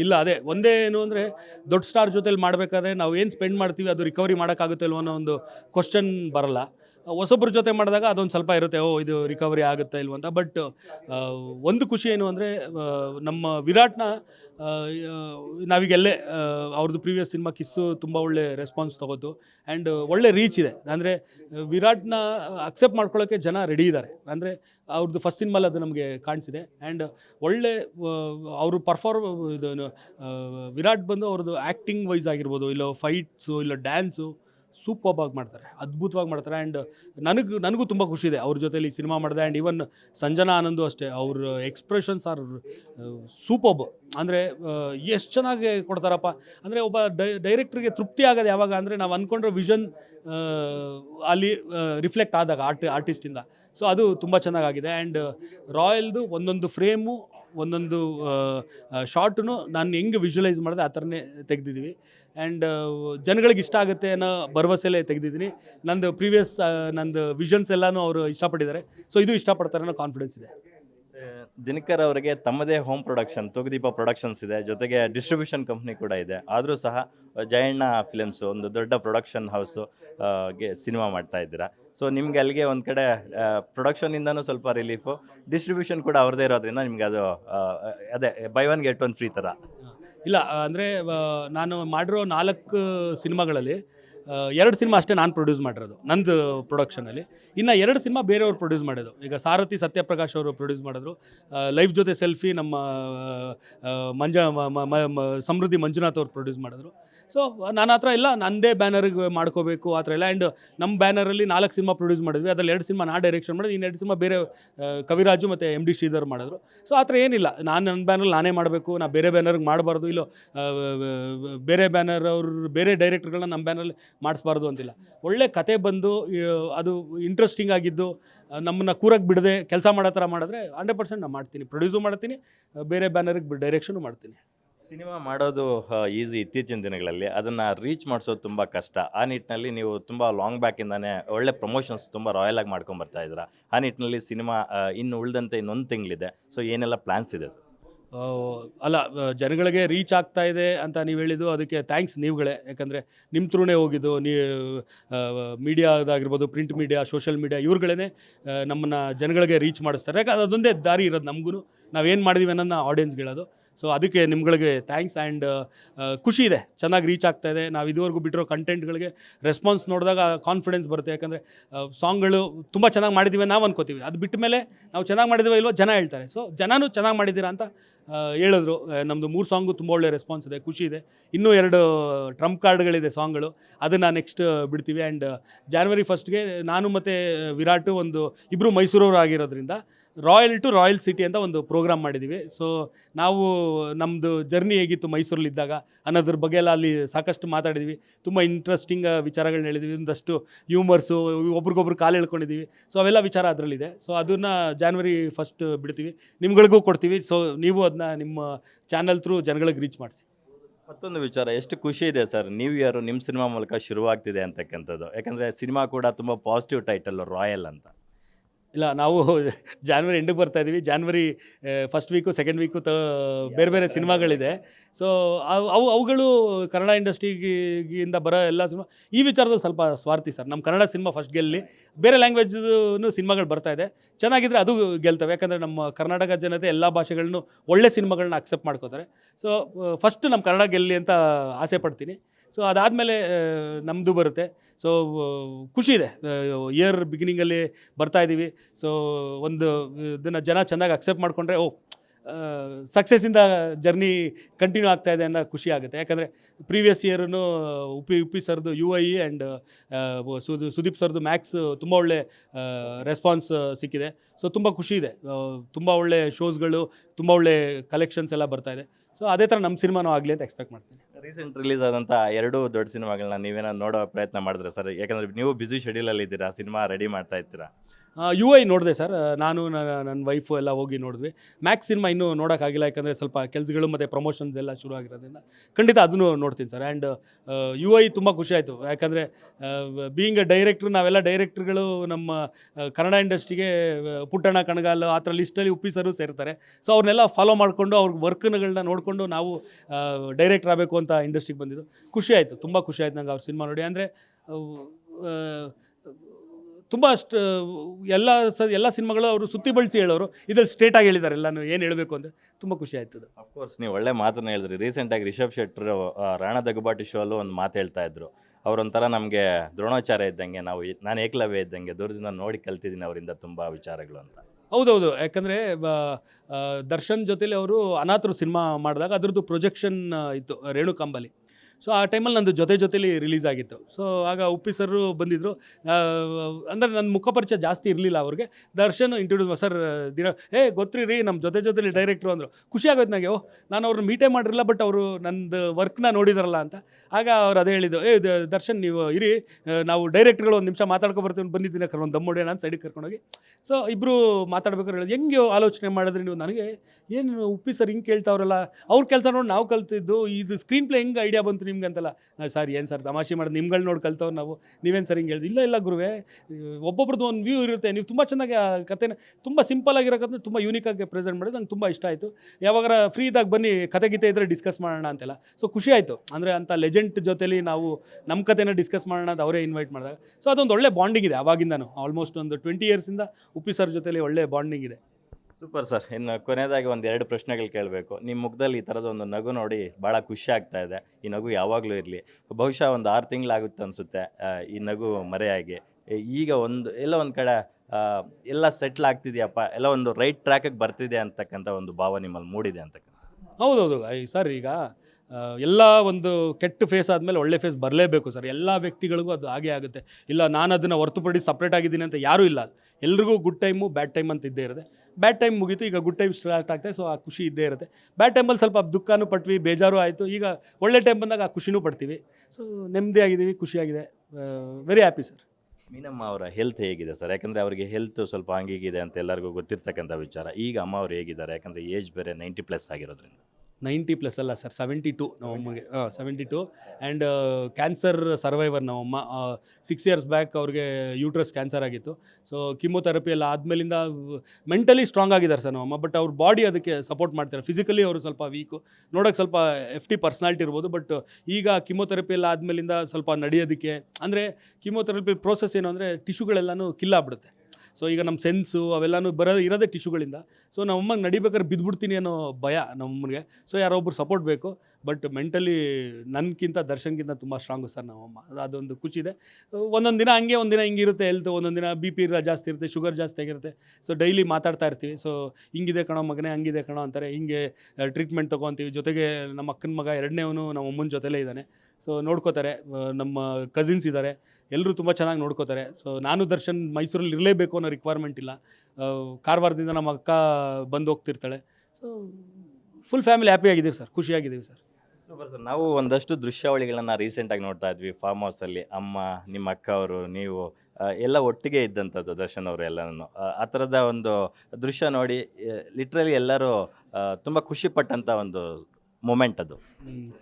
ಇಲ್ಲ, ಅದೇ, ಒಂದೇ ಏನು ಅಂದರೆ ದೊಡ್ಡ ಸ್ಟಾರ್ ಜೊತೆಲಿ ಮಾಡಬೇಕಾದ್ರೆ ನಾವು ಏನು ಸ್ಪೆಂಡ್ ಮಾಡ್ತೀವಿ ಅದು ರಿಕವರಿ ಮಾಡೋಕ್ಕಾಗುತ್ತೆ ಅನ್ನೋ ಒಂದು ಕ್ವಶನ್ ಬರಲ್ಲ. ಹೊಸೊಬ್ರ ಜೊತೆ ಮಾಡಿದಾಗ ಅದೊಂದು ಸ್ವಲ್ಪ ಇರುತ್ತೆ, ಓ, ಇದು ರಿಕವರಿ ಆಗುತ್ತೆ ಇಲ್ವಂತ ಬಟ್ ಒಂದು ಖುಷಿ ಏನು ಅಂದರೆ ನಮ್ಮ ವಿರಾಟ್ನ ನಾವೀಗೆಲ್ಲೇ ಅವ್ರದ್ದು ಪ್ರೀವಿಯಸ್ ಸಿನಿಮಾ ಕಿಸ್ಸು ತುಂಬ ಒಳ್ಳೆ ರೆಸ್ಪಾನ್ಸ್ ತೊಗೋತು. ಆ್ಯಂಡ್ ಒಳ್ಳೆ ರೀಚ್ ಇದೆ. ಅಂದರೆ, ವಿರಾಟ್ನ ಅಕ್ಸೆಪ್ಟ್ ಮಾಡ್ಕೊಳ್ಳೋಕ್ಕೆ ಜನ ರೆಡಿ ಇದ್ದಾರೆ ಅಂದರೆ ಅವ್ರದ್ದು ಫಸ್ಟ್ ಸಿನಿಮಾಲ್ ಅದು ನಮಗೆ ಕಾಣಿಸಿದೆ. ಆ್ಯಂಡ್ ಒಳ್ಳೆ ಅವರು ಪರ್ಫಾರ್ಮ್ ಇದನ್ನು ವಿರಾಟ್ ಬಂದು ಅವ್ರದ್ದು ಆ್ಯಕ್ಟಿಂಗ್ ವೈಸ್ ಆಗಿರ್ಬೋದು, ಇಲ್ಲ ಫೈಟ್ಸು ಇಲ್ಲ ಡ್ಯಾನ್ಸು ಸೂಪರ್ ಆಗಿ ಮಾಡ್ತಾರೆ, ಅದ್ಭುತವಾಗಿ ಮಾಡ್ತಾರೆ. ಆ್ಯಂಡ್ ನನಗೆ, ನನಗೂ ತುಂಬ ಖುಷಿ ಇದೆ ಅವ್ರ ಜೊತೆಲಿ ಸಿನಿಮಾ ಮಾಡಿದೆ. ಆ್ಯಂಡ್ ಇವನ್ ಸಂಜನಾ ಆನಂದು ಅಷ್ಟೇ, ಅವ್ರ ಎಕ್ಸ್ಪ್ರೆಷನ್ಸ್ ಆರ್ ಸೂಪರ್ಬ್ ಅಂದರೆ ಎಷ್ಟು ಚೆನ್ನಾಗಿ ಕೊಡ್ತಾರಪ್ಪ. ಅಂದರೆ ಒಬ್ಬ ಡೈ, ಡೈರೆಕ್ಟ್ರಿಗೆ ತೃಪ್ತಿ ಆಗೋದು ಯಾವಾಗ ಅಂದರೆ ನಾವು ಅಂದ್ಕೊಂಡ್ರೆ ವಿಷನ್ ಅಲ್ಲಿ ರಿಫ್ಲೆಕ್ಟ್ ಆದಾಗ ಆರ್ಟ್, ಆರ್ಟಿಸ್ಟಿಂದ. ಸೊ ಅದು ತುಂಬ ಚೆನ್ನಾಗಾಗಿದೆ. ಆ್ಯಂಡ್ ರಾಯಲ್ದು ಒಂದೊಂದು ಫ್ರೇಮು, ಒಂದೊಂದು ಶಾರ್ಟು ನಾನು ಹೆಂಗೆ ವಿಜುವಲೈಸ್ ಮಾಡಿದೆ ಆ ಥರನೇ ತೆಗೆದಿದ್ದೀವಿ ಆ್ಯಂಡ್ ಜನಗಳಿಗೆ ಇಷ್ಟ ಆಗುತ್ತೆ ಅನ್ನೋ ಭರವಸೆಲ್ಲೇ ತೆಗೆದಿದ್ದೀನಿ ನಂದು ಪ್ರೀವಿಯಸ್ ನಂದು ವಿಷನ್ಸ್ ಎಲ್ಲನೂ ಅವರು ಇಷ್ಟಪಟ್ಟಿದ್ದಾರೆ. ಸೊ ಇದು ಇಷ್ಟಪಡ್ತಾರೆ ಅನ್ನೋ ಕಾನ್ಫಿಡೆನ್ಸ್ ಇದೆ. ದಿನಕರ್ ಅವರಿಗೆ ತಮ್ಮದೇ ಹೋಮ್ ಪ್ರೊಡಕ್ಷನ್ ತುಗದೀಪ ಪ್ರೊಡಕ್ಷನ್ಸ್ ಇದೆ. ಜೊತೆಗೆ ಡಿಸ್ಟ್ರಿಬ್ಯೂಷನ್ ಕಂಪ್ನಿ ಕೂಡ ಇದೆ. ಆದರೂ ಸಹ, ಜಯಣ್ಣ ಫಿಲಮ್ಸ್ ಒಂದು ದೊಡ್ಡ ಪ್ರೊಡಕ್ಷನ್ ಹೌಸು ಗೆ ಸಿನಿಮಾ ಮಾಡ್ತಾ ಇದ್ದೀರಾ. ಸೊ ನಿಮ್ಗೆ ಅಲ್ಲಿಗೆ ಒಂದು ಕಡೆ ಪ್ರೊಡಕ್ಷನಿಂದನೂ ಸ್ವಲ್ಪ ರಿಲೀಫು ಡಿಸ್ಟ್ರಿಬ್ಯೂಷನ್ ಕೂಡ ಅವ್ರದೇ ಇರೋದ್ರಿಂದ ನಿಮ್ಗೆ ಅದು ಅದೇ buy one get one free ಥರ ಇಲ್ಲ, ಅಂದರೆ ನಾನು ಮಾಡಿರೋ ನಾಲ್ಕು ಸಿನಿಮಾಗಳಲ್ಲಿ ಎರಡು ಸಿನಿಮಾ ಅಷ್ಟೇ ನಾನು ಪ್ರೊಡ್ಯೂಸ್ ಮಾಡಿರೋದು, ನಂದು ಪ್ರೊಡಕ್ಷನಲ್ಲಿ ಇನ್ನು ಎರಡು ಸಿನಿಮಾ ಬೇರೆಯವರು ಪ್ರೊಡ್ಯೂಸ್ ಮಾಡೋದು ಈಗ ಸಾರಥಿ, ಸತ್ಯಪ್ರಕಾಶ್ ಅವರು ಪ್ರೊಡ್ಯೂಸ್ ಮಾಡಿದ್ರು. ಲೈಫ್ ಜೊತೆ ಸೆಲ್ಫಿ ನಮ್ಮ ಮಂಜ ಸಮೃದ್ಧಿ ಮಂಜುನಾಥ್ ಅವರು ಪ್ರೊಡ್ಯೂಸ್ ಮಾಡಿದ್ರು. ಸೊ ನನ್ನ ಹತ್ರ ಎಲ್ಲ ನನ್ನದೇ ಬ್ಯಾನರ್ಗೆ ಮಾಡ್ಕೋಬೇಕು ಆ ಥರ ಎಲ್ಲ. ಆ್ಯಂಡ್ ನಮ್ಮ ಬ್ಯಾನರಲ್ಲಿ ನಾಲ್ಕು ಸಿನಿಮಾ ಪ್ರೊಡ್ಯೂಸ್ ಮಾಡಿದ್ವಿ. ಅದರಲ್ಲಿ ಎರಡು ಸಿನಿಮಾ ನಾ ಡೈರೆಕ್ಷನ್ ಮಾಡಿದ್ವಿ ಇನ್ನೆರಡು ಸಿನಿಮಾ ಬೇರೆ ಕವಿರಾಜು ಮತ್ತು ಎಂ ಡಿ ಶ್ರೀಧರ್ ಮಾಡಿದ್ರು. ಸೊ ಆ ಥರ ಏನಿಲ್ಲ. ನಾನು ನನ್ನ ಬ್ಯಾನರ್ ನಾನೇ ಮಾಡಬೇಕು. ನಾ ಬೇರೆ ಬ್ಯಾನರ್ಗೆ ಮಾಡಬಾರ್ದು. ಇಲ್ಲೋ ಆ, ಬೇರೆ ಬ್ಯಾನರ್ ಅವ್ರ ಬೇರೆ ಡೈರೆಕ್ಟರ್ಗಳನ್ನ ನಮ್ಮ ಬ್ಯಾನಲ್ಲಿ ಮಾಡಿಸ್ಬಾರ್ದು ಅಂತಿಲ್ಲ. ಒಳ್ಳೆ ಕತೆ ಬಂದು ಅದು ಇಂಟ್ರೆಸ್ಟಿಂಗ್ ಆಗಿದ್ದು ನಮ್ಮನ್ನು ಕೂರಕ್ಕೆ ಬಿಡದೆ ಕೆಲಸ ಮಾಡೋ ಥರ ಮಾಡಿದ್ರೆ ಹಂಡ್ರೆಡ್ ಪರ್ಸೆಂಟ್ ನಾನು ಮಾಡ್ತೀನಿ. ಪ್ರೊಡ್ಯೂಸು ಮಾಡ್ತೀನಿ ಆ, ಬೇರೆ ಬ್ಯಾನರ್ಗೆ ಡೈರೆಕ್ಷನು ಮಾಡ್ತೀನಿ. ಸಿನಿಮಾ ಮಾಡೋದು ಈಸಿ ಇತ್ತೀಚಿನ ದಿನಗಳಲ್ಲಿ. ಅದನ್ನು ರೀಚ್ ಮಾಡಿಸೋದು ತುಂಬ ಕಷ್ಟ. ಆ ನಿಟ್ಟಿನಲ್ಲಿ ನೀವು ತುಂಬ ಲಾಂಗ್ ಬ್ಯಾಕಿಂದನೇ ಒಳ್ಳೆ ಪ್ರಮೋಷನ್ಸ್ ತುಂಬ ರಾಯಲ್ ಆಗಿ ಮಾಡ್ಕೊಂಬರ್ತಾ ಇದ್ದೀರಾ? ಆ ನಿಟ್ಟಿನಲ್ಲಿ ಸಿನಿಮಾ ಇನ್ನು ಉಳಿದಂತೆ ಇನ್ನೊಂದು ತಿಂಗಳಿದೆ. ಸೊ ಏನೆಲ್ಲ ಪ್ಲ್ಯಾನ್ಸ್ ಇದೆ? ಅಲ್ಲ ಜನಗಳಿಗೆ ರೀಚ್ ಆಗ್ತಾ ಇದೆ ಅಂತ ನೀವು ಹೇಳಿದ್ದು, ಅದಕ್ಕೆ ಥ್ಯಾಂಕ್ಸ್ ನೀವುಗಳೇ. ಯಾಕಂದರೆ ನಿಮ್ಮ ಥ್ರೂನೇ ಹೋಗಿದ್ದು ನೀವು ಮೀಡಿಯಾದಾಗಿರ್ಬೋದು ಪ್ರಿಂಟ್ ಮೀಡಿಯಾ ಸೋಷಿಯಲ್ ಮೀಡಿಯಾ ಇವ್ರುಗಳೇ ನಮ್ಮನ್ನು ಜನಗಳಿಗೆ ರೀಚ್ ಮಾಡಿಸ್ತಾರೆ. ಯಾಕಂದ್ರೆ ಅದೊಂದೇ ದಾರಿ ಇರೋದು ನಮಗೂ ನಾವೇನು ಮಾಡಿದೀವಿ ಅನ್ನೋದನ್ನ ಆಡಿಯನ್ಸ್ಗಳದು ಸೊ ಅದಕ್ಕೆ ನಿಮ್ಗಳಿಗೆ ಥ್ಯಾಂಕ್ಸ್ ಆ್ಯಂಡ್ ಖುಷಿ ಇದೆ. ಚೆನ್ನಾಗಿ ರೀಚ್ ಆಗ್ತಾ ಇದೆ. ನಾವು ಇದುವರೆಗೂ ಬಿಟ್ಟಿರೋ ಕಂಟೆಂಟ್ಗಳಿಗೆ ರೆಸ್ಪಾನ್ಸ್ ನೋಡಿದಾಗ ಕಾನ್ಫಿಡೆನ್ಸ್ ಬರುತ್ತೆ. ಯಾಕಂದರೆ ಸಾಂಗ್ಗಳು ತುಂಬ ಚೆನ್ನಾಗಿ ಮಾಡಿದ್ದೀವಿ ನಾವು ಅನ್ಕೋತೀವಿ. ಅದು ಬಿಟ್ಟ ಮೇಲೆ ನಾವು ಚೆನ್ನಾಗಿ ಮಾಡಿದ್ದೀವಿ ಇಲ್ವೋ ಜನ ಹೇಳ್ತಾರೆ. ಸೊ ಜನನೂ ಚೆನ್ನಾಗಿ ಮಾಡಿದ್ದೀರಾ ಅಂತ ಹೇಳಿದ್ರು. ನಮ್ಮದು ಮೂರು ಸಾಂಗು ತುಂಬ ಒಳ್ಳೆ ರೆಸ್ಪಾನ್ಸ್ ಇದೆ. ಖುಷಿ ಇದೆ. ಇನ್ನೂ ಎರಡು ಟ್ರಂಪ್ ಕಾರ್ಡ್ಗಳಿದೆ ಸಾಂಗ್ಗಳು ಅದನ್ನು ನೆಕ್ಸ್ಟ್ ಬಿಡ್ತೀವಿ. ಆ್ಯಂಡ್ ಜಾನ್ವರಿ ಫಸ್ಟ್ಗೆ ನಾನು ಮತ್ತು ವಿರಾಟು ಒಂದು ಇಬ್ಬರು ಮೈಸೂರವರು ಆಗಿರೋದ್ರಿಂದ ರಾಯಲ್ ಟು ರಾಯಲ್ ಸಿಟಿ ಅಂತ ಒಂದು ಪ್ರೋಗ್ರಾಮ್ ಮಾಡಿದ್ದೀವಿ ಸೊ ನಾವು ನಮ್ಮದು ಜರ್ನಿ ಹೇಗಿತ್ತು ಮೈಸೂರಲ್ಲಿದ್ದಾಗ ಅನ್ನೋದ್ರ ಬಗ್ಗೆ ಎಲ್ಲ ಅಲ್ಲಿ ಸಾಕಷ್ಟು ಮಾತಾಡಿದ್ವಿ. ತುಂಬ ಇಂಟ್ರೆಸ್ಟಿಂಗ್ ವಿಚಾರಗಳನ್ನ ಹೇಳಿದ್ವಿ. ಒಂದಷ್ಟು ಹ್ಯೂಮರ್ಸು ಒಬ್ರಿಗೊಬ್ರು ಕಾಲು ಹೇಳ್ಕೊಂಡಿದ್ದೀವಿ ಸೊ ಅವೆಲ್ಲ ವಿಚಾರ ಅದರಲ್ಲಿದೆ. ಸೊ ಅದನ್ನು ಜಾನ್ವರಿ ಫಸ್ಟ್ ಬಿಡ್ತೀವಿ. ನಿಮ್ಗಳಿಗೂ ಕೊಡ್ತೀವಿ. ಸೊ ನೀವು ಅದನ್ನ ನಿಮ್ಮ ಚಾನಲ್ ಥ್ರೂ ಜನಗಳಿಗೆ ರೀಚ್ ಮಾಡಿಸಿ. ಮತ್ತೊಂದು ವಿಚಾರ. ಎಷ್ಟು ಖುಷಿ ಇದೆ ಸರ್. ನ್ಯೂ ಇಯರ್ ನಿಮ್ಮ ಸಿನಿಮಾ ಮೂಲಕ ಶುರುವಾಗ್ತಿದೆ ಅಂತಕ್ಕಂಥದ್ದು. ಯಾಕಂದರೆ ಸಿನಿಮಾ ಕೂಡ ತುಂಬ ಪಾಸಿಟಿವ್ ಟೈಟಲ್ ರಾಯಲ್ ಅಂತ. ಇಲ್ಲ ನಾವು ಜಾನ್ವರಿ ಎಂಡಿಗೆ ಬರ್ತಾ ಇದ್ದೀವಿ January first week second week ತ ಬೇರೆ ಬೇರೆ ಸಿನಿಮಾಗಳಿದೆ. ಸೊ ಅವು ಅವು ಅವುಗಳು ಕನ್ನಡ ಇಂಡಸ್ಟ್ರಿಗಿಂದ ಬರೋ ಎಲ್ಲ ಸಿನಿಮಾ ಈ ವಿಚಾರದಲ್ಲಿ ಸ್ವಲ್ಪ ಸ್ವಾರ್ಥಿ ಸರ್. ನಮ್ಮ ಕನ್ನಡ ಸಿನಿಮಾ ಫಸ್ಟ್ ಗೆಲ್ಲಿ ಬೇರೆ ಲ್ಯಾಂಗ್ವೇಜ್ದು ಸಿನಿಮಾಗಳು ಬರ್ತಾ ಇದೆ. ಚೆನ್ನಾಗಿದ್ದರೆ ಅದು ಗೆಲ್ತವೆ. ಯಾಕಂದರೆ ನಮ್ಮ ಕರ್ನಾಟಕ ಜನತೆ ಎಲ್ಲ ಭಾಷೆಗಳನ್ನು ಒಳ್ಳೆ ಸಿನಿಮಾಗಳನ್ನ ಅಕ್ಸೆಪ್ಟ್ ಮಾಡ್ಕೋತಾರೆ. ಸೊ ಫಸ್ಟ್ ನಮ್ಮ ಕನ್ನಡ ಗೆಲ್ಲಿ ಅಂತ ಆಸೆ ಪಡ್ತೀನಿ. ಸೊ ಅದಾದಮೇಲೆ ನಮ್ಮದು ಬರುತ್ತೆ. ಸೊ ಖುಷಿ ಇದೆ. ಇಯರ್ ಬಿಗಿನಿಂಗಲ್ಲಿ ಬರ್ತಾ ಇದ್ದೀವಿ ಸೊ ಒಂದು ಇದನ್ನು ಜನ ಚೆನ್ನಾಗಿ ಅಕ್ಸೆಪ್ಟ್ ಮಾಡಿಕೊಂಡ್ರೆ, ಓ ಸಕ್ಸಸ್ಸಿಂದ ಜರ್ನಿ ಕಂಟಿನ್ಯೂ ಆಗ್ತಾ ಇದೆ ಅನ್ನೋ ಖುಷಿ ಆಗುತ್ತೆ. ಯಾಕಂದರೆ ಪ್ರೀವಿಯಸ್ ಇಯರ್ನು ಉಪಿ ಉಪ್ಪಿ ಸರ್ದು ಯು ಐ ಆ್ಯಂಡ್ ಸುದು ಸುದೀಪ್ ಸರ್ದು ಮ್ಯಾಕ್ಸ್ ತುಂಬ ಒಳ್ಳೆ ರೆಸ್ಪಾನ್ಸ್ ಸಿಕ್ಕಿದೆ. ಸೊ ತುಂಬ ಖುಷಿ ಇದೆ. ತುಂಬ ಒಳ್ಳೆ ಶೋಸ್ಗಳು ತುಂಬ ಒಳ್ಳೆ ಕಲೆಕ್ಷನ್ಸ್ ಎಲ್ಲ ಬರ್ತಾ ಇದೆ. ಸೊ ಅದೇ ಥರ ನಮ್ಮ ಸಿನಿಮಾನೂ ಆಗಲಿ ಅಂತ ಎಕ್ಸ್ಪೆಕ್ಟ್ ಮಾಡ್ತೀನಿ. ರೀಸೆಂಟ್ ರಿಲೀಸ್ ಆದಂಥ ಎರಡು ದೊಡ್ಡ ಸಿನಿಮಾಗಳನ್ನ ನೀವೇನ ನೋಡೋ ಪ್ರಯತ್ನ ಮಾಡಿದ್ರೆ ಸರ್? ಯಾಕಂದ್ರೆ ನೀವು ಬ್ಯುಸಿ ಶೆಡ್ಯೂಲಲ್ಲಿ ಇದ್ದೀರಾ, ಸಿನಿಮಾ ರೆಡಿ ಮಾಡ್ತಾ ಇರ್ತೀರಾ ಯು ಐ ನೋಡಿದೆ ಸರ್. ನಾನು ನನ್ನ ವೈಫು ಎಲ್ಲ ಹೋಗಿ ನೋಡಿದ್ವಿ. ಮ್ಯಾಕ್ಸ್ ಸಿನಿಮಾ ಇನ್ನೂ ನೋಡೋಕ್ಕಾಗಿಲ್ಲ, ಯಾಕಂದರೆ ಸ್ವಲ್ಪ ಕೆಲಸಗಳು ಮತ್ತು ಪ್ರಮೋಷನ್ಸ್ ಎಲ್ಲ ಶುರು ಆಗಿರೋದ್ರಿಂದ ಖಂಡಿತ ಅದನ್ನು ನೋಡ್ತೀನಿ ಸರ್. ಆ್ಯಂಡ್ ಯು ಐ ತುಂಬ ಖುಷಿ ಆಯಿತು. ಯಾಕಂದರೆ ಬೀಯಿಂಗ್ ಅ ಡೈರೆಕ್ಟ್ರ್ ನಾವೆಲ್ಲ ಡೈರೆಕ್ಟ್ರ್ಗಳು ನಮ್ಮ ಕನ್ನಡ ಇಂಡಸ್ಟ್ರಿಗೆ ಪುಟ್ಟಣ್ಣ ಕಣಗಾಲ್ ಆ ಥರ ಲಿಸ್ಟಲ್ಲಿ ಉಪ್ಪಿಸರು ಸೇರ್ತಾರೆ. ಸೊ ಅವ್ರನ್ನೆಲ್ಲ ಫಾಲೋ ಮಾಡಿಕೊಂಡು ಅವ್ರ ವರ್ಕ್ಗಳನ್ನ ನೋಡಿಕೊಂಡು ನಾವು ಡೈರೆಕ್ಟ್ರ್ ಆಗಬೇಕು ಅಂತ ಇಂಡಸ್ಟ್ರಿಗೆ ಬಂದಿದ್ದು. ಖುಷಿ ಆಯಿತು. ತುಂಬ ಖುಷಿ ಆಯ್ತು ನಂಗೆ ಅವ್ರ ಸಿನಿಮಾ ನೋಡಿ. ಅಂದರೆ ತುಂಬ ಅಷ್ಟು ಎಲ್ಲ ಸ ಎಲ್ಲ ಸಿನಿಮಾಗಳು ಅವರು ಸುತ್ತಿ ಬಳಸಿ ಹೇಳೋರು. ಇದ್ರಲ್ಲಿ ಸ್ಟ್ರೇಟಾಗಿ ಹೇಳಿದ್ದಾರೆ ಎಲ್ಲನೂ ಏನು ಹೇಳಬೇಕು ಅಂದರೆ ತುಂಬ ಖುಷಿ ಆಯ್ತದೆ. ಅಫ್ಕೋರ್ಸ್ ನೀವು ಒಳ್ಳೆ ಮಾತನ್ನು ಹೇಳಿದ್ರಿ. ರೀಸೆಂಟಾಗಿ ರಿಷಬ್ ಶೆಟ್ಟರ್ ರಾಣ ದಗಬಾಟಿ ಶೋ ಅಲ್ಲೂ ಒಂದು ಮಾತು ಹೇಳ್ತಾ ಇದ್ರು. ಅವರೊಂಥರ ನಮಗೆ ದ್ರೋಣಾಚಾರ್ಯ ಇದ್ದಂಗೆ ನಾವು ನಾನು ಏಕಲವ್ಯ ಇದ್ದಂಗೆ ದೂರದಿಂದ ನೋಡಿ ಕಲ್ತಿದ್ದೀನಿ ಅವರಿಂದ ತುಂಬ ವಿಚಾರಗಳು ಅಂತ. ಹೌದೌದು. ಯಾಕಂದರೆ ದರ್ಶನ್ ಜೊತೆಲಿ ಅವರು ಅನಾಥರು ಸಿನಿಮಾ ಮಾಡಿದಾಗ ಅದ್ರದ್ದು ಪ್ರೊಜೆಕ್ಷನ್ ಇತ್ತು ರೇಣುಕಾಂಬಲಿ. ಸೊ ಆ ಟೈಮಲ್ಲಿ ನಂದು ಜೊತೆ ಜೊತೆಲಿ ರಿಲೀಸ್ ಆಗಿತ್ತು. ಸೊ ಆಗ ಉಪ್ಪಿ ಸರ್ ಬಂದಿದ್ದರು ಅಂದರೆ ನನ್ನ ಮುಖಪರಿಚಯ ಜಾಸ್ತಿ ಇರಲಿಲ್ಲ ಅವ್ರಿಗೆ. ದರ್ಶನ್ ಇಂಟ್ರೊಡ್ಯೂಸ್ ಸರ್ ದಿನ, ಏ, ಗೊತ್ತ್ರಿ ರೀ ನಮ್ಮ ಜೊತೆ ಜೊತೆಲಿ ಡೈರೆಕ್ಟ್ರು ಅಂದರು. ಖುಷಿ ಆಗೋದು ನನಗೆ ಓ, ನಾನು ಅವ್ರನ್ನ ಮೀಟೇ ಮಾಡಿರಲ್ಲ ಬಟ್ ಅವರು ನಂದು ವರ್ಕ್ನ ನೋಡಿದಾರಲ್ಲ ಅಂತ. ಆಗ ಅವ್ರು ಅದೇ ಹೇಳಿದ್ದು, ಏ ದರ್ಶನ್, ನೀವು ಇರಿ ನಾವು ಡೈರೆಕ್ಟ್ರುಗಳು ಒಂದು ನಿಮಿಷ ಮಾತಾಡ್ಕೊ ಬರ್ತೀವಿ ಬಂದಿದ್ದೀನಿ ಕರ್ ಒಂದು ದಮ್ಮೊಡೆ ನಾನು ಸೈಡಿಗೆ ಕರ್ಕೊಂಡೋಗಿ ಸೊ ಇಬ್ಬರು ಮಾತಾಡ್ಬೇಕಾದ್ರೆ ಹೇಳಿ ಹೆಂಗೆ ಆಲೋಚನೆ ಮಾಡಿದ್ರಿ ನೀವು ನನಗೆ? ಏನು ಉಪ್ಪಿ ಸರ್ ಹಿಂಗೆ ಕೇಳ್ತಾವ್ರಲ್ಲ? ಅವ್ರ ಕೆಲಸ ನೋಡಿ ನಾವು ಕಲ್ತಿದ್ದು, ಇದು ಸ್ಕ್ರೀನ್ ಪ್ಲೇ ಹೆಂಗೆ ಐಡಿಯಾ ಬಂತು ನಿಮ್ಗೆ ಅಂತಲ್ಲ ಸರ್, ಏನು ಸರ್ ತಮಾಷೆ ಮಾಡೋದು ನಿಮ್ಗಳು ನೋಡಿ ಕಲ್ತವ್ರು ನಾವು. ನೀವೇನು ಸರ್ ಹಿಂಗೆ ಹೇಳಿದ್ರು? ಇಲ್ಲ ಇಲ್ಲ ಗುರುವೆ, ಒಬ್ಬೊಬ್ರದ್ದು ಒಂದು ವ್ಯೂ ಇರುತ್ತೆ. ನೀವು ತುಂಬ ಚೆನ್ನಾಗಿ ಆ ಕಥೆನ, ತುಂಬ ಸಿಂಪಲ್ ಆಗಿರೋ ಕಥೆ ತುಂಬ ಯೂನಿಕಾಗಿ ಪ್ರೆಸೆಂಟ್ ಮಾಡಿದ್ರೆ ನಂಗೆ ತುಂಬ ಇಷ್ಟ ಆಯಿತು. ಯಾವಾಗಾರ ಫ್ರೀ ಇದ್ದಾಗ ಬನ್ನಿ ಕತೆ ಗೀತೆ ಇದ್ದರೆ ಡಿಸ್ಕಸ್ ಮಾಡೋಣ ಅಂತೆಲ್ಲ. ಸೊ ಖುಷಿ ಆಯಿತು. ಅಂದರೆ ಅಂಥ ಲೆಜೆಂಟ್ ಜೊತೆಲಿ ನಾವು ನಮ್ಮ ಕಥೆನ ಡಿಸ್ಕಸ್ ಮಾಡೋಣ ಅಂತ ಅವರೇ ಇನ್ವೈಟ್ ಮಾಡಿದಾಗ. ಸೊ ಅದೊಂದು ಒಳ್ಳೆ ಬಾಂಡಿಂಗ್ ಇದೆ ಅವಾಗಿಂದನು. ಆಲ್ಮೋಸ್ಟ್ ಒಂದು ಟ್ವೆಂಟಿ ಇಯರ್ಸಿಂದ ಉಪ್ಪಿ ಸರ್ ಜೊತೆಲಿ ಒಳ್ಳೆ ಬಾಂಡಿಂಗ್ ಇದೆ. ಸೂಪರ್ ಸರ್ ಇನ್ನು ಕೊನೆಯದಾಗಿ ಒಂದು ಎರಡು ಪ್ರಶ್ನೆಗಳು ಕೇಳಬೇಕು. ನಿಮ್ಮ ಮುಖದಲ್ಲಿ ಈ ಥರದ ಒಂದು ನಗು ನೋಡಿ ಭಾಳ ಖುಷಿ ಆಗ್ತಾ ಇದೆ. ಈ ನಗು ಯಾವಾಗಲೂ ಇರಲಿ. ಬಹುಶಃ ಒಂದು ಆರು ತಿಂಗಳಾಗುತ್ತೆ ಅನಿಸುತ್ತೆ ಈ ನಗು ಮರೆಯಾಗಿ. ಈಗ ಒಂದು, ಎಲ್ಲ ಒಂದು ಕಡೆ ಎಲ್ಲ ಸೆಟ್ಲ್ ಆಗ್ತಿದೆಯಪ್ಪ, ಎಲ್ಲ ಒಂದು ರೈಟ್ ಟ್ರ್ಯಾಕಿಗೆ ಬರ್ತಿದೆ ಅಂತಕ್ಕಂಥ ಒಂದು ಭಾವ ನಿಮ್ಮಲ್ಲಿ ಮೂಡಿದೆ ಅಂತಕ್ಕಂಥ. ಹೌದೌದು. ಹೌದು ಸರ್ ಈಗ ಎಲ್ಲ ಒಂದು ಕೆಟ್ಟ ಫೇಸ್ ಆದಮೇಲೆ ಒಳ್ಳೆ ಫೇಸ್ ಬರಲೇಬೇಕು ಸರ್ ಎಲ್ಲ ವ್ಯಕ್ತಿಗಳಿಗೂ ಅದು ಹಾಗೆ ಆಗುತ್ತೆ. ಇಲ್ಲ ನಾನು ಅದನ್ನು ಹೊರತುಪಡಿಸಿ ಸಪ್ರೇಟ್ ಆಗಿದ್ದೀನಿ ಅಂತ ಯಾರೂ ಇಲ್ಲ. ಎಲ್ರಿಗೂ ಗುಡ್ ಟೈಮು ಬ್ಯಾಡ್ ಟೈಮ್ ಅಂತ ಇದ್ದೇ ಇರುತ್ತೆ. ಬ್ಯಾಡ್ ಟೈಮ್ ಮುಗೀತು, ಈಗ ಗುಡ್ ಟೈಮ್ ಸ್ಟಾರ್ಟ್ ಆಗ್ತದೆ ಸೊ ಆ ಖುಷಿ ಇದ್ದೇ ಇರುತ್ತೆ. ಬ್ಯಾಡ್ ಟೈಮಲ್ಲಿ ಸ್ವಲ್ಪ ದುಃಖನೂ ಪಟ್ವಿ, ಬೇಜಾರು ಆಯಿತು. ಈಗ ಒಳ್ಳೆ ಟೈಮ್ ಬಂದಾಗ ಆ ಖುಷಿನೂ ಪಡ್ತೀವಿ. ಸೊ ನೆಮ್ಮದಿಯಾಗಿದ್ದೀವಿ ಖುಷಿಯಾಗಿದೆ ವೆರಿ ಹ್ಯಾಪಿ ಸರ್ ಮೀನಮ್ಮ ಅವರ ಹೆಲ್ತ್ ಹೇಗಿದೆ ಸರ್ ಯಾಕಂದರೆ ಅವರಿಗೆ ಹೆಲ್ತ್ ಸ್ವಲ್ಪ ಹಂಗೀಗಿದೆ ಅಂತ ಎಲ್ಲರಿಗೂ ಗೊತ್ತಿರ್ತಕ್ಕಂಥ ವಿಚಾರ. ಈಗ ಅಮ್ಮ ಅವರು ಹೇಗಿದ್ದಾರೆ? ಯಾಕಂದರೆ ಏಜ್ ಬೇರೆ ನೈಂಟಿ ಪ್ಲಸ್ ಆಗಿರೋದ್ರಿಂದ. ನೈಂಟಿ ಪ್ಲಸ್ ಅಲ್ಲ ಸರ್ ಸೆವೆಂಟಿ ಟು ನಮ್ಮಮ್ಮಗೆ ಹಾಂ seventy two and cancer survivor ನಮ್ಮಮ್ಮ ಸಿಕ್ಸ್ ಇಯರ್ಸ್ ಬ್ಯಾಕ್ ಅವ್ರಿಗೆ ಯೂಟ್ರಸ್ ಕ್ಯಾನ್ಸರ್ ಆಗಿತ್ತು. ಸೊ ಕಿಮೊಥೆರಪಿ ಎಲ್ಲ ಆದಮೇಲಿಂದ ಮೆಂಟಲಿ ಸ್ಟ್ರಾಂಗ್ ಆಗಿದ್ದಾರೆ ಸರ್ ನಮ್ಮಮ್ಮ ಬಟ್ ಅವ್ರ ಬಾಡಿ ಅದಕ್ಕೆ ಸಪೋರ್ಟ್ ಮಾಡ್ತಾರೆ. ಫಿಸಿಕಲಿ ಅವರು ಸ್ವಲ್ಪ ವೀಕು ನೋಡೋಕ್ಕೆ ಸ್ವಲ್ಪ ಎಫ್ ಟಿ ಪರ್ಸ್ನಾಲಿಟಿ ಇರ್ಬೋದು. ಬಟ್ ಈಗ ಕಿಮೊಥೆರಪಿ ಎಲ್ಲ ಆದಮೇಲಿಂದ ಸ್ವಲ್ಪ ನಡೆಯೋದಕ್ಕೆ ಅಂದರೆ ಕಿಮೊಥೆರಪಿ ಪ್ರೋಸೆಸ್ ಏನು ಅಂದರೆ ಟಿಶ್ಯೂಗಳೆಲ್ಲನೂ ಕಿಲ್ಲಾಗ್ಬಿಡುತ್ತೆ ಸೊ ಈಗ ನಮ್ಮ ಸೆನ್ಸು ಅವೆಲ್ಲನೂ ಬರೋದು ಇರೋದೇ ಟಿಶ್ಯೂಗಳಿಂದ ಸೊ ನಮ್ಮಮ್ಮಗೆ ನಡಿಬೇಕಾದ್ರೆ ಬಿದ್ದುಬಿಡ್ತೀನಿ ಅನ್ನೋ ಭಯ ನಮ್ಮಮ್ಮನಿಗೆ ಸೊ ಯಾರೋ ಒಬ್ರು ಸಪೋರ್ಟ್ ಬೇಕು. ಬಟ್ ಮೆಂಟಲಿ ನನಗಿಂತ ದರ್ಶನ್ಗಿಂತ ತುಂಬ ಸ್ಟ್ರಾಂಗು ಸರ್ ನಮ್ಮಮ್ಮ ಅದು- ಅದೊಂದು ಖುಷಿ ಇದೆ. ಒಂದೊಂದು ದಿನ ಹಂಗೆ ಒಂದಿನ ಹಿಂಗಿರುತ್ತೆ ಹೆಲ್ತ್ ಒಂದೊಂದು ದಿನ ಬಿ ಪಿ ಜಾಸ್ತಿ ಇರುತ್ತೆ ಶುಗರ್ ಜಾಸ್ತಿ ಆಗಿರುತ್ತೆ. ಸೊ ಡೈಲಿ ಮಾತಾಡ್ತಾ ಇರ್ತೀವಿ. ಸೊ ಹಿಂಗಿದೆ ಕಣೋ ಮಗನೇ, ಹಂಗಿದೆ ಕಣೋ ಅಂತಾರೆ. ಹಿಂಗೆ ಟ್ರೀಟ್ಮೆಂಟ್ ತೊಗೊತೀವಿ. ಜೊತೆಗೆ ನಮ್ಮ ಅಕ್ಕನ ಮಗ ಎರಡನೇವನು ನಮ್ಮ ಅಮ್ಮನ ಜೊತೆಲೇ ಇದ್ದಾನೆ. ಸೊ ನೋಡ್ಕೋತಾರೆ. ನಮ್ಮ ಕಸಿನ್ಸ್ ಇದ್ದಾರೆ ಎಲ್ಲರೂ ತುಂಬ ಚೆನ್ನಾಗಿ ನೋಡ್ಕೋತಾರೆ. ಸೊ ನಾನು ದರ್ಶನ್ ಮೈಸೂರಲ್ಲಿ ಇರಲೇಬೇಕು ಅನ್ನೋ ರಿಕ್ವೈರ್ಮೆಂಟ್ ಇಲ್ಲ. ಕಾರವಾರದಿಂದ ನಮ್ಮ ಅಕ್ಕ ಬಂದು ಹೋಗ್ತಿರ್ತಾಳೆ. ಸೊ ಫುಲ್ ಫ್ಯಾಮಿಲಿ ಹ್ಯಾಪಿ ಆಗಿದ್ದೀವಿ ಸರ್. ಖುಷಿಯಾಗಿದ್ದೀವಿ ಸರ್. ಸೂಪರ್ ಸರ್ ನಾವು ಒಂದಷ್ಟು ದೃಶ್ಯಾವಳಿಗಳನ್ನು ರೀಸೆಂಟಾಗಿ ನೋಡ್ತಾ ಇದ್ವಿ. ಫಾರ್ಮ್ ಹೌಸಲ್ಲಿ ಅಮ್ಮ ನಿಮ್ಮ ಅಕ್ಕ ಅವರು ನೀವು ಎಲ್ಲ ಒಟ್ಟಿಗೆ ಇದ್ದಂಥದ್ದು ದರ್ಶನ್ ಅವರು ಎಲ್ಲನೂ ಆ ಥರದ ಒಂದು ದೃಶ್ಯ ನೋಡಿ ಲಿಟ್ರಲಿ ಎಲ್ಲರೂ ತುಂಬ ಖುಷಿಪಟ್ಟಂಥ ಒಂದು ಮೂಮೆಂಟ್ ಅದು.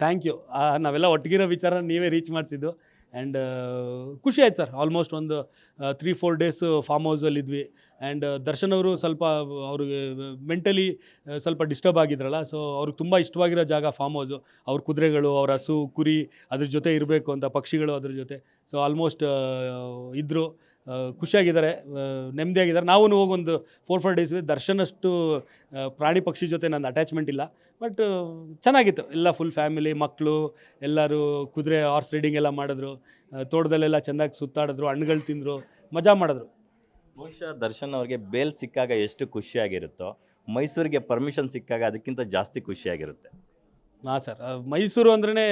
ಥ್ಯಾಂಕ್ ಯು ನಾವೆಲ್ಲ ಒಟ್ಟಿಗಿರೋ ವಿಚಾರ ನೀವೇ ರೀಚ್ ಮಾಡಿಸಿದ್ದು. ಆ್ಯಂಡ್ ಖುಷಿ ಆಯ್ತು ಸರ್. ಆಲ್ಮೋಸ್ಟ್ ಒಂದು ತ್ರೀ ಫೋರ್ ಡೇಸ್ ಫಾರ್ಮ್ ಹೌಸಲ್ಲಿ ಇದ್ವಿ. ಆ್ಯಂಡ್ ದರ್ಶನ್ ಅವರು ಸ್ವಲ್ಪ, ಅವ್ರಿಗೆ ಮೆಂಟಲಿ ಸ್ವಲ್ಪ ಡಿಸ್ಟರ್ಬ್ ಆಗಿದ್ರಲ್ಲ. ಸೊ ಅವ್ರಿಗೆ ತುಂಬ ಇಷ್ಟವಾಗಿರೋ ಜಾಗ ಫಾರ್ಮ್ ಹೌಸು ಅವ್ರ ಕುದುರೆಗಳು, ಅವ್ರ ಹಸು, ಕುರಿ ಅದ್ರ ಜೊತೆ ಇರಬೇಕು ಅಂತ, ಪಕ್ಷಿಗಳು ಅದ್ರ ಜೊತೆ. ಸೊ ಆಲ್ಮೋಸ್ಟ್ ಇದ್ದರು ಖುಷಿಯಾಗಿದ್ದಾರೆ ನೆಮ್ಮದಿಯಾಗಿದ್ದಾರೆ. ನಾವು ಹೋಗಿ ಒಂದು ಫೋರ್ ಫೈವ್ ಡೇಸ್ ದರ್ಶನ್ ಅಷ್ಟು ಪ್ರಾಣಿ ಪಕ್ಷಿ ಜೊತೆ ನನ್ನ ಅಟ್ಯಾಚ್ಮೆಂಟ್ ಇಲ್ಲ. ಬಟ್ ಚೆನ್ನಾಗಿತ್ತು. ಎಲ್ಲ ಫುಲ್ ಫ್ಯಾಮಿಲಿ ಮಕ್ಕಳು ಎಲ್ಲರೂ ಕುದುರೆ ಹಾರ್ಸ್ ರೈಡಿಂಗ್ ಎಲ್ಲ ಮಾಡಿದ್ರು. ತೋಟದಲ್ಲೆಲ್ಲ ಚೆಂದಾಗಿ ಸುತ್ತಾಡಿದ್ರು, ಹಣ್ಣುಗಳು ತಿಂದರು, ಮಜಾ ಮಾಡಿದ್ರು. ಬಹುಶಃ ದರ್ಶನ್ ಅವ್ರಿಗೆ ಬೇಲ್ ಸಿಕ್ಕಾಗ ಎಷ್ಟು ಖುಷಿಯಾಗಿರುತ್ತೋ, ಮೈಸೂರಿಗೆ ಪರ್ಮಿಷನ್ ಸಿಕ್ಕಾಗ ಅದಕ್ಕಿಂತ ಜಾಸ್ತಿ ಖುಷಿಯಾಗಿರುತ್ತೆ. ಹಾಂ ಸರ್. ಮೈಸೂರು ಅಂದ್ರೇ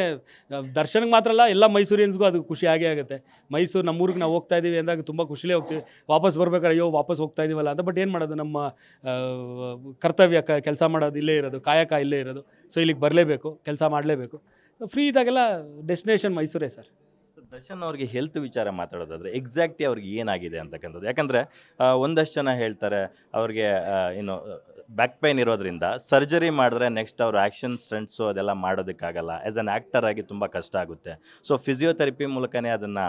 ದರ್ಶನಕ್ಕೆ ಮಾತ್ರ ಅಲ್ಲ, ಎಲ್ಲ ಮೈಸೂರಿಯನ್ಸ್ಗೂ ಅದು ಖುಷಿ ಆಗೇ ಆಗುತ್ತೆ. ಮೈಸೂರು ನಮ್ಮೂರಿಗೆ ನಾವು ಹೋಗ್ತಾ ಇದ್ದೀವಿ ಅಂದಾಗ ತುಂಬ ಖುಷಿಲೇ ಹೋಗ್ತೀವಿ. ವಾಪಸ್ ಬರ್ಬೇಕಾದ್ರೆ ಅಯ್ಯೋ, ವಾಪಸ್ ಹೋಗ್ತಾ ಇದೀವಲ್ಲ ಅಂತ. ಬಟ್ ಏನು ಮಾಡೋದು, ನಮ್ಮ ಕರ್ತವ್ಯ ಕ, ಕೆಲಸ ಮಾಡೋದು ಇಲ್ಲೇ ಇರೋದು, ಕಾಯಕ ಇಲ್ಲೇ ಇರೋದು. ಸೊ, ಇಲ್ಲಿಗೆ ಬರಲೇಬೇಕು, ಕೆಲಸ ಮಾಡಲೇಬೇಕು. ಸೊ ಫ್ರೀ ಇದ್ದಾಗೆಲ್ಲ ಡೆಸ್ಟಿನೇಷನ್ ಮೈಸೂರೇ ಸರ್. ದರ್ಶನ್ ಅವ್ರಿಗೆ ಹೆಲ್ತ್ ವಿಚಾರ ಮಾತಾಡೋದಾದ್ರೆ ಎಕ್ಸಾಕ್ಟ್ಲಿ ಅವ್ರಿಗೆ ಏನಾಗಿದೆ ಅಂತಕ್ಕಂಥದ್ದು. ಯಾಕಂದರೆ ಒಂದಷ್ಟು ಜನ ಹೇಳ್ತಾರೆ, ಅವ್ರಿಗೆ ಏನು ಬ್ಯಾಕ್ ಪೈನ್ ಇರೋದ್ರಿಂದ ಸರ್ಜರಿ ಮಾಡಿದ್ರೆ ನೆಕ್ಸ್ಟ್ ಅವ್ರು ಆ್ಯಕ್ಷನ್ ಸ್ಟ್ರೆಂಟ್ಸು ಅದೆಲ್ಲ ಮಾಡೋದಕ್ಕಾಗಲ್ಲ. ಆ್ಯಸ್ ಅನ್ ಆ್ಯಕ್ಟರ್ ಆಗಿ ತುಂಬ ಕಷ್ಟ ಆಗುತ್ತೆ. ಸೊ ಫಿಸಿಯೋಥೆರಪಿ ಮೂಲಕನೇ ಅದನ್ನು